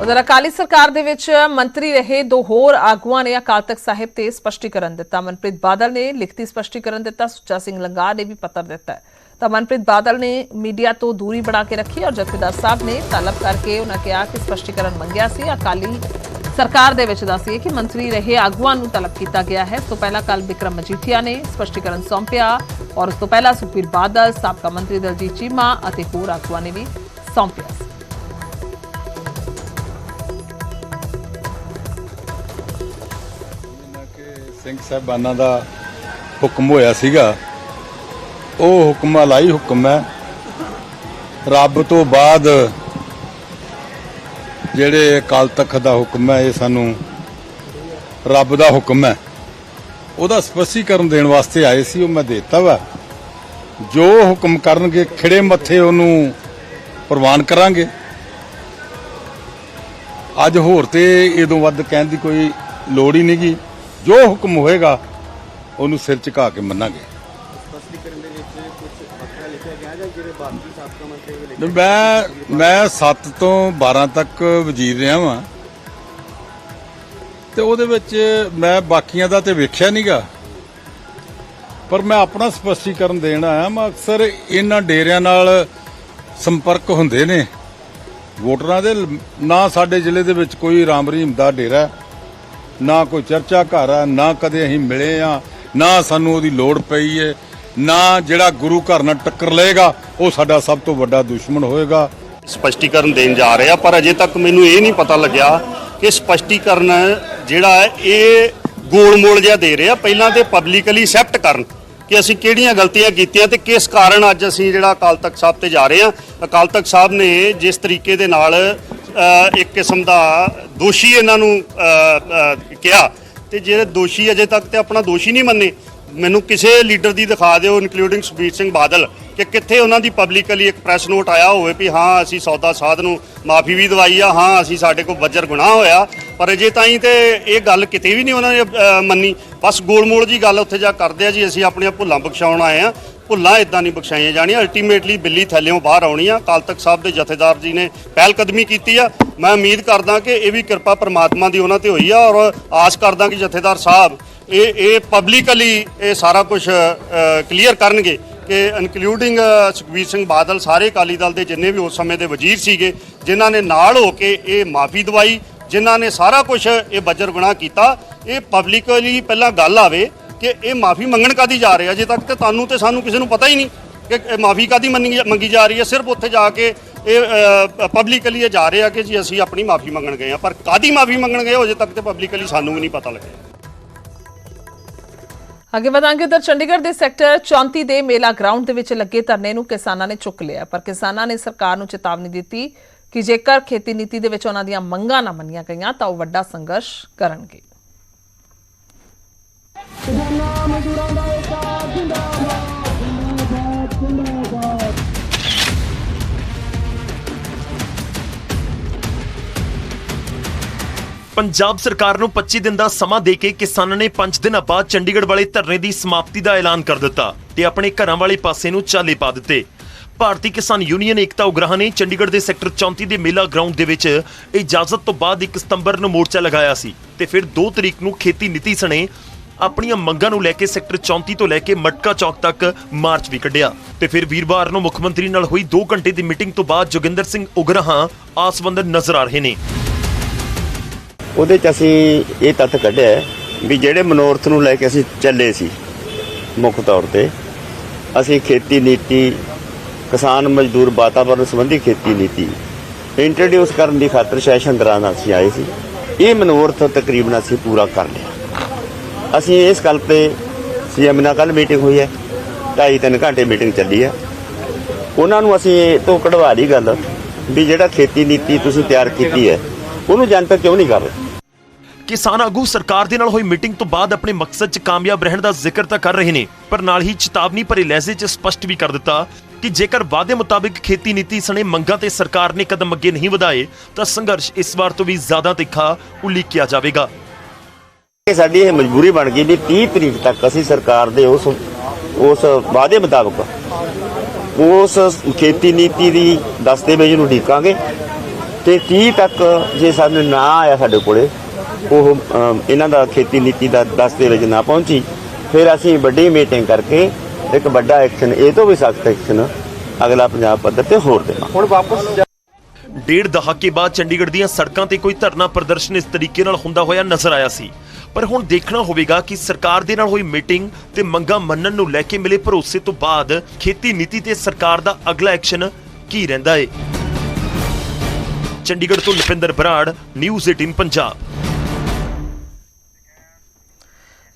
ਉਧਰ ਅਕਾਲੀ ਸਰਕਾਰ ਦੇ ਵਿੱਚ ਮੰਤਰੀ ਰਹੇ ਦੋ ਹੋਰ ਆਗੂਆਂ ਨੇ ਅਕਾਲ ਤਖਤ ਸਾਹਿਬ ਤੇ ਸਪਸ਼ਟੀਕਰਨ ਦਿੱਤਾ। ਮਨਪ੍ਰੀਤ ਬਾਦਲ ਨੇ ਲਿਖਤੀ ਸਪਸ਼ਟੀਕਰਨ ਦਿੱਤਾ, ਸੁੱਚਾ ਸਿੰਘ ਲੰਗਾਹ ਨੇ ਵੀ ਪੱਤਰ ਦਿੱਤਾ। ਤਾਂ ਮਨਪ੍ਰੀਤ ਬਾਦਲ ਨੇ ਮੀਡੀਆ ਤੋਂ ਦੂਰੀ ਬਣਾ ਕੇ ਰੱਖੀ ਔਰ ਜਥੇਦਾਰ ਸਾਹਿਬ ਨੇ ਤਲਬ ਕਰਕੇ ਉਹਨਾਂ ਕਿਹਾ ਕਿ ਸਪਸ਼ਟੀਕਰਨ ਮੰਗਿਆ ਸੀ। ਅਕਾਲੀ ਸਰਕਾਰ ਦੇ ਵਿੱਚ ਦੱਸੀਏ ਕਿ ਮੰਤਰੀ ਰਹੇ ਆਗੂਆਂ ਨੂੰ ਤਲਬ ਕੀਤਾ ਗਿਆ ਹੈ। ਇਸ ਤੋਂ ਪਹਿਲਾਂ ਕੱਲ ਵਿਕਰਮ ਮਜੀਠੀਆ ਨੇ ਸਪਸ਼ਟੀਕਰਨ ਸੌਂਪਿਆ ਔਰ ਉਸ ਤੋਂ ਪਹਿਲਾਂ ਸੁਖਬੀਰ ਬਾਦਲ, ਸਾਬਕਾ ਮੰਤਰੀ ਦਲਜੀਤ ਚੀਮਾ ਅਤੇ ਹੋਰ ਆਗੂਆਂ ਨੇ ਵੀ ਸੌਂਪਿਆ
ਸਿੰਘ ਸਾਹਿਬਾਨਾਂ ਦਾ ਹੁਕਮ ਹੋਇਆ ਸੀਗਾ। ਉਹ ਹੁਕਮ ਅਲਾਈ ਹੁਕਮ ਹੈ। ਰੱਬ ਤੋਂ ਬਾਅਦ ਜਿਹੜੇ ਅਕਾਲ ਤਖਤ ਦਾ ਹੁਕਮ ਹੈ, ਇਹ ਸਾਨੂੰ ਰੱਬ ਦਾ ਹੁਕਮ ਹੈ। ਉਹਦਾ ਸਪਸ਼ਟੀਕਰਨ ਦੇਣ ਵਾਸਤੇ ਆਏ ਸੀ, ਉਹ ਮੈਂ ਦੇਤਾ ਵਾ। ਜੋ ਹੁਕਮ ਕਰਨਗੇ, ਖਿੜੇ ਮੱਥੇ ਉਹਨੂੰ ਪ੍ਰਵਾਨ ਕਰਾਂਗੇ। ਅੱਜ ਹੋਰ ਤੇ ਇਦੋਂ ਵੱਧ ਕਹਿਣ ਦੀ ਕੋਈ ਲੋੜ ਹੀ ਨਹੀਂਗੀ ਜੋ ਹੁਕਮ ਹੋਏਗਾ, ਉਹਨੂੰ ਸਿਰ ਝੁਕਾ ਕੇ ਮੰਨਾਂਗੇ। ਮੈਂ ਮੈਂ 7 ਤੋਂ 12 ਤੱਕ ਵਜ਼ੀਰ ਰਿਹਾ ਵਾਂ। ਤੇ ਉਹਦੇ ਵਿੱਚ ਮੈਂ ਬਾਕੀਆਂ ਦਾ ਤੇ ਵੇਖਿਆ ਨਹੀਂਗਾ ਪਰ ਮੈਂ ਆਪਣਾ ਸਪਸ਼ਟੀਕਰਨ ਦੇਣ ਆਇਆ ਮੈਂ ਅਕਸਰ ਇਹਨਾਂ ਡੇਰਿਆਂ ਨਾਲ ਸੰਪਰਕ ਹੁੰਦੇ ਨੇ। ਵੋਟਰਾਂ ਦੇ ਨਾ ਸਾਡੇ ਜ਼ਿਲ੍ਹੇ ਦੇ ਵਿੱਚ ਕੋਈ ਰਾਮ ਰਹੀਮ ਦਾ ਡੇਰਾ ਨਾ ਕੋਈ ਚਰਚਾ ਘਰ ਆ, ਨਾ ਕਦੇ ਅਸੀਂ ਮਿਲੇ ਆ, ਨਾ ਸਾਨੂੰ ਉਹਦੀ ਲੋੜ ਪਈ ਏ, ਨਾ ਜਿਹੜਾ ਗੁਰੂ ਘਰ ਨਾਲ ਟੱਕਰ ਲਏਗਾ, ਉਹ ਸਾਡਾ ਸਭ ਤੋਂ ਵੱਡਾ ਦੁਸ਼ਮਣ ਹੋਏਗਾ।
ਸਪਸ਼ਟੀਕਰਨ ਦੇਣ ਜਾ ਰਹੇ ਆ ਪਰ ਅਜੇ ਤੱਕ ਮੈਨੂੰ ਇਹ ਨਹੀਂ ਪਤਾ ਲੱਗਿਆ ਕਿ ਸਪਸ਼ਟੀਕਰਨ ਜਿਹੜਾ ਹੈ, ਇਹ ਗੋਲ-ਮੋਲ ਜਿਹਾ ਦੇ ਰਿਹਾ, ਪਹਿਲਾਂ ਤੇ ਪਬਲਿਕਲੀ ਐਕਸੈਪਟ ਕਰਨ ਕਿ ਅਸੀਂ ਕਿਹੜੀਆਂ ਗਲਤੀਆਂ ਕੀਤੀਆਂ ਤੇ ਕਿਸ ਕਾਰਨ ਅੱਜ ਅਸੀਂ ਜਿਹੜਾ ਅਕਾਲ ਤਖਤ ਸਾਹਿਬ ਤੇ ਜਾ ਰਹੇ ਆ ਅਕਾਲ ਤਖਤ ਸਾਹਿਬ ਨੇ ਜਿਸ ਤਰੀਕੇ ਦੇ ਨਾਲ ਇੱਕ ਕਿਸਮ ਦਾ ਦੋਸ਼ੀ ਇਹਨਾਂ ਨੂੰ ਕਿਹਾ। ਤੇ ਜਿਹੜੇ ਦੋਸ਼ੀ ਅਜੇ ਤੱਕ ਤੇ ਆਪਣਾ ਦੋਸ਼ੀ ਨਹੀਂ ਮੰਨੇ, ਮੈਨੂੰ ਕਿਸੇ ਲੀਡਰ ਦੀ ਦਿਖਾ ਦਿਓ ਇਨਕਲੂਡਿੰਗ ਸੁਖਬੀਰ ਸਿੰਘ ਬਾਦਲ, ਕਿ ਕਿੱਥੇ ਉਹਨਾਂ ਦੀ ਪਬਲਿਕਲੀ ਇੱਕ ਪ੍ਰੈਸ ਨੋਟ ਆਇਆ ਹੋਵੇ ਵੀ ਹਾਂ, ਅਸੀਂ ਸੌਦਾ ਸਾਧ ਨੂੰ ਮਾਫੀ ਵੀ ਦਵਾਈ ਆ, ਹਾਂ, ਅਸੀਂ ਸਾਡੇ ਕੋਲ ਬੱਜਰ ਗੁਨਾਹ ਹੋਇਆ, ਪਰ ਅਜੇ ਤਾਈਂ ਤੇ ਇਹ ਗੱਲ ਕਿਤੇ ਵੀ ਨਹੀਂ ਉਹਨਾਂ ਨੇ ਮੰਨੀ। ਬਸ ਗੋਲਮੋਲ ਜੀ ਗੱਲ ਉੱਥੇ ਜਾ ਕਰਦੇ ਆ ਜੀ, ਅਸੀਂ ਆਪਣੀਆਂ ਭੁੱਲਾਂ ਬਖਸ਼ਾਉਣ ਆਏ ਆ। ਭੁੱਲਾਂ ਇਦਾਂ ਨਹੀਂ ਬਖਸ਼ਾਈਆਂ ਜਾਣੀਆਂ। ਅਲਟੀਮੇਟਲੀ ਬਿੱਲੀ ਥੱਲਿਓਂ ਬਾਹਰ ਆਉਣੀ ਆ ਕਾਲ ਤਖਤ ਸਾਹਿਬ ਦੇ ਜਥੇਦਾਰ ਜੀ ਨੇ ਪਹਿਲ ਕਦਮੀ ਕੀਤੀ ਆ। ਮੈਂ ਉਮੀਦ ਕਰਦਾ ਕਿ ਇਹ ਵੀ ਕਿਰਪਾ ਪ੍ਰਮਾਤਮਾ ਦੀ ਉਹਨਾਂ ਤੇ ਹੋਈ ਆ ਔਰ ਆਸ ਕਰਦਾ ਕਿ ਜਥੇਦਾਰ ਸਾਹਿਬ ਇਹ ਇਹ ਪਬਲਿਕਲੀ ਇਹ ਸਾਰਾ ਕੁਝ ਕਲੀਅਰ ਕਰਨਗੇ ਕਿ ਇਨਕਲੂਡਿੰਗ ਸੁਖਬੀਰ ਸਿੰਘ ਬਾਦਲ ਸਾਰੇ ਅਕਾਲੀ ਦਲ ਦੇ ਜਿੰਨੇ ਵੀ ਉਸ ਸਮੇਂ ਦੇ ਵਜ਼ੀਰ ਸੀਗੇ, ਜਿਨ੍ਹਾਂ ਨੇ ਨਾਲ ਹੋ ਕੇ ਇਹ ਮਾਫੀ ਦਵਾਈ, ਜਿਨ੍ਹਾਂ ਨੇ ਸਾਰਾ ਕੁਝ ਇਹ ਬੱਜਰ ਗੁਨਾਹ ਕੀਤਾ। ਇਹ ਪਬਲਿਕਲੀ ਪਹਿਲਾਂ ਗੱਲ ਆਵੇ ਕਿ ਇਹ ਮਾਫੀ ਮੰਗਣ ਕਾਦੀ ਜਾ ਰਹੇ ਆ? ਅਜੇ ਤੱਕ ਤੇ ਤੁਹਾਨੂੰ ਤੇ ਸਾਨੂੰ ਕਿਸੇ ਨੂੰ ਪਤਾ ਹੀ ਨਹੀਂ ਕਿ ਮਾਫੀ ਕਾਦੀ ਮੰਗੀ ਜਾ ਰਹੀ ਹੈ। ਸਿਰਫ ਉੱਥੇ ਜਾ ਕੇ ਇਹ ਪਬਲਿਕਲੀ ਇਹ ਜਾ ਰਹੇ ਆ ਕਿ ਜੀ ਅਸੀਂ ਆਪਣੀ ਮਾਫੀ ਮੰਗਣ ਗਏ ਆ। ਪਰ ਕਾਦੀ ਮਾਫੀ ਮੰਗਣ ਗਏ ਹੋ? ਅਜੇ ਤੱਕ ਤੇ ਪਬਲਿਕਲੀ ਸਾਨੂੰ ਵੀ ਨਹੀਂ ਪਤਾ ਲੱਗਿਆ।
ਅੱਗੇ ਵਧਾਂਗੇ ਉਧਰ ਚੰਡੀਗੜ੍ਹ ਦੇ ਸੈਕਟਰ 34 ਦੇ ਮੇਲਾ ਗਰਾਊਂਡ ਦੇ ਵਿੱਚ ਲੱਗੇ ਧਰਨੇ ਨੂੰ ਕਿਸਾਨਾਂ ਨੇ ਚੁੱਕ ਲਿਆ। ਪਰ ਕਿਸਾਨਾਂ ਨੇ ਸਰਕਾਰ ਨੂੰ ਚੇਤਾਵਨੀ ਦਿੱਤੀ ਕਿ ਜੇਕਰ ਖੇਤੀ ਨੀਤੀ ਦੇ ਵਿੱਚ ਉਹਨਾਂ ਦੀਆਂ ਮੰਗਾਂ ਨਾ ਮੰਨੀਆਂ ਗਈਆਂ ਤਾਂ ਉਹ ਵੱਡਾ ਸੰਘਰਸ਼ ਕਰਨਗੇ।
ਪੰਜਾਬ ਸਰਕਾਰ ਨੂੰ 25 ਦਿਨ ਦਾ ਸਮਾਂ ਦੇ ਕੇ ਕਿਸਾਨਾਂ ਨੇ 5 ਦਿਨਾਂ ਬਾਅਦ ਚੰਡੀਗੜ੍ਹ ਵਾਲੇ ਧਰਨੇ ਦੀ ਸਮਾਪਤੀ ਦਾ ਐਲਾਨ ਕਰ ਦਿੱਤਾ ਤੇ ਆਪਣੇ ਘਰਾਂ ਵਾਲੇ ਪਾਸੇ ਨੂੰ ਚਾਲੇ ਪਾ ਦਿੱਤੇ। ਭਾਰਤੀ ਕਿਸਾਨ ਯੂਨੀਅਨ ਏਕਤਾ ਉਗਰਾਹਾਂ ਨੇ ਚੰਡੀਗੜ੍ਹ ਦੇ ਸੈਕਟਰ 34 ਦੇ ਮੇਲਾ ਗਰਾਊਂਡ ਦੇ ਵਿੱਚ ਇਜਾਜ਼ਤ ਤੋਂ ਬਾਅਦ 1 ਸਤੰਬਰ ਨੂੰ ਮੋਰਚਾ ਲਗਾਇਆ ਸੀ ਤੇ ਫਿਰ 2 ਤਰੀਕ ਨੂੰ ਖੇਤੀ ਨੀਤੀ ਸਣੇ ਆਪਣੀਆਂ ਮੰਗਾਂ ਨੂੰ ਲੈ ਕੇ ਸੈਕਟਰ 34 ਤੋਂ ਲੈ ਕੇ ਮਟਕਾ ਚੌਕ ਤੱਕ ਮਾਰਚ ਵੀ ਕੱਢਿਆ। ਤੇ ਫਿਰ ਵੀਰਵਾਰ ਨੂੰ ਮੁੱਖ ਮੰਤਰੀ ਨਾਲ ਹੋਈ 2 ਘੰਟੇ ਦੀ ਮੀਟਿੰਗ ਤੋਂ ਬਾਅਦ ਜੋਗਿੰਦਰ ਸਿੰਘ ਉਗਰਾਹਾਂ ਆਸਵੰਦਰ ਨਜ਼ਰ ਆ ਰਹੇ ਨੇ।
ਉਹਦੇ ਚ ਅਸੀਂ ਇਹ ਤੱਥ ਕੱਢਿਆ ਵੀ ਜਿਹੜੇ ਮਨੋਰਥ ਨੂੰ ਲੈ ਕੇ ਅਸੀਂ ਚੱਲੇ ਸੀ ਮੁੱਖ ਤੌਰ ਤੇ, ਅਸੀਂ ਖੇਤੀ ਨੀਤੀ, ਕਿਸਾਨ ਮਜ਼ਦੂਰ ਵਾਤਾਵਰਣ ਸੰਬੰਧੀ ਖੇਤੀ ਨੀਤੀ ਇੰਟਰੋਡਿਊਸ ਕਰਨ ਦੀ ਖਾਤਰ ਸੈਸ਼ਨ ਦੌਰਾਨ ਅਸੀਂ ਆਏ ਸੀ। ਇਹ ਮਨੋਰਥ ਤਕਰੀਬਨ ਅਸੀਂ ਪੂਰਾ ਕਰ ਲਿਆ। ਅਸੀਂ ਇਸ ਗੱਲ ਤੇ ਸੀਐਮ ਨਾਲ ਕੱਲ ਮੀਟਿੰਗ ਹੋਈ ਹੈ, ਢਾਈ ਤਿੰਨ ਘੰਟੇ ਮੀਟਿੰਗ ਚੱਲੀ ਹੈ। ਉਹਨਾਂ ਨੂੰ ਅਸੀਂ ਇਹ ਤੋਂ ਕਢਵਾ ਲਈ ਗੱਲ ਵੀ ਜਿਹੜਾ ਖੇਤੀ ਨੀਤੀ ਤੁਸੀਂ ਤਿਆਰ ਕੀਤੀ ਹੈ, ਉਹਨੂੰ ਜਨਤਕ ਕਿਉਂ ਨਹੀਂ ਕਰ ਰਹੇ?
ਕਿਸਾਨ ਆਗੂ ਸਰਕਾਰ ਦੇ ਨਾਲ ਹੋਈ ਮੀਟਿੰਗ ਤੋਂ ਬਾਅਦ ਆਪਣੇ ਮਕਸਦ 'ਚ ਕਾਮਯਾਬ ਰਹਿਣ ਦਾ ਜ਼ਿਕਰ ਤਾਂ ਕਰ ਰਹੇ ਨੇ, ਪਰ ਨਾਲ ਹੀ ਚੇਤਾਵਨੀ ਭਰੇ ਲਹਿਜ਼ੇ 'ਚ ਸਪਸ਼ਟ ਵੀ ਕਰ ਦਿੱਤਾ ਕਿ ਜੇਕਰ ਵਾਅਦੇ ਮੁਤਾਬਿਕ ਖੇਤੀ ਨੀਤੀ ਸਣੇ ਮੰਗਾਂ ਤੇ ਸਰਕਾਰ ਨੇ ਕਦਮ ਅੱਗੇ ਨਹੀਂ ਵਧਾਏ, ਤਾਂ ਸੰਘਰਸ਼ ਇਸ ਵਾਰ ਤੋਂ ਵੀ ਜ਼ਿਆਦਾ ਤਿੱਖਾ ਉਲੀਕਿਆ ਜਾਵੇਗਾ।
ਇਹ ਸਾਡੀ ਇਹ ਮਜਬੂਰੀ ਬਣ ਗਈ ਵੀ 30 ਤਰੀਕ ਤੱਕ ਅਸੀਂ ਸਰਕਾਰ ਦੇ ਉਸ ਉਸ ਵਾਅਦੇ ਮੁਤਾਬਕ ਉਸ ਖੇਤੀ ਨੀਤੀ ਦੀ ਦਸਤਾਵੇਜ਼ ਨੂੰ ਢੀਕਾਂਗੇ ਤੇ 30 ਤੱਕ ਜੇ ਸਾਨੂੰ ਨਾ ਆਇਆ ਸਾਡੇ ਕੋਲੇ ਉਹ ਇਹਨਾਂ ਦਾ ਖੇਤੀ ਨੀਤੀ ਦਾ ਦਸਤਾਵੇਜ਼ ਨਾ ਪਹੁੰਚੀ ਫਿਰ ਅਸੀਂ ਵੱਡੀ ਮੀਟਿੰਗ ਕਰਕੇ ਇੱਕ ਵੱਡਾ ਐਕਸ਼ਨ ਇਹ ਤੋਂ ਵੀ ਸਖਤ ਐਕਸ਼ਨ ਅਗਲਾ ਪੰਜਾਬ ਪੱਧਰ ਤੇ ਹੋਰ ਦੇਣਾ
ਹੁਣ ਵਾਪਸ
ਡੇਢ ਦਹਾਕੇ ਬਾਅਦ ਚੰਡੀਗੜ੍ਹ ਦੀਆਂ ਸੜਕਾਂ ਤੇ ਕੋਈ ਧਰਨਾ ਪ੍ਰਦਰਸ਼ਨ ਇਸ ਤਰੀਕੇ ਨਾਲ ਹੁੰਦਾ ਹੋਇਆ ਨਜ਼ਰ ਆਇਆ ਸੀ। ਪਰ ਹੁਣ ਦੇਖਣਾ ਹੋਵੇਗਾ ਕਿ ਸਰਕਾਰ ਦੇ ਨਾਲ ਹੋਈ ਮੀਟਿੰਗ ਤੇ ਮੰਗਾਂ ਮੰਨਣ ਨੂੰ ਲੈ ਕੇ ਮਿਲੇ ਭਰੋਸੇ ਤੋਂ ਬਾਅਦ ਖੇਤੀ ਨੀਤੀ ਤੇ ਸਰਕਾਰ ਦਾ ਅਗਲਾ ਐਕਸ਼ਨ ਕੀ ਰਹਿੰਦਾ ਏ? ਚੰਡੀਗੜ੍ਹ ਤੋਂ ਲਪਿੰਦਰ ਬਰਾੜ, ਨਿਊਜ਼ 18 ਪੰਜਾਬ।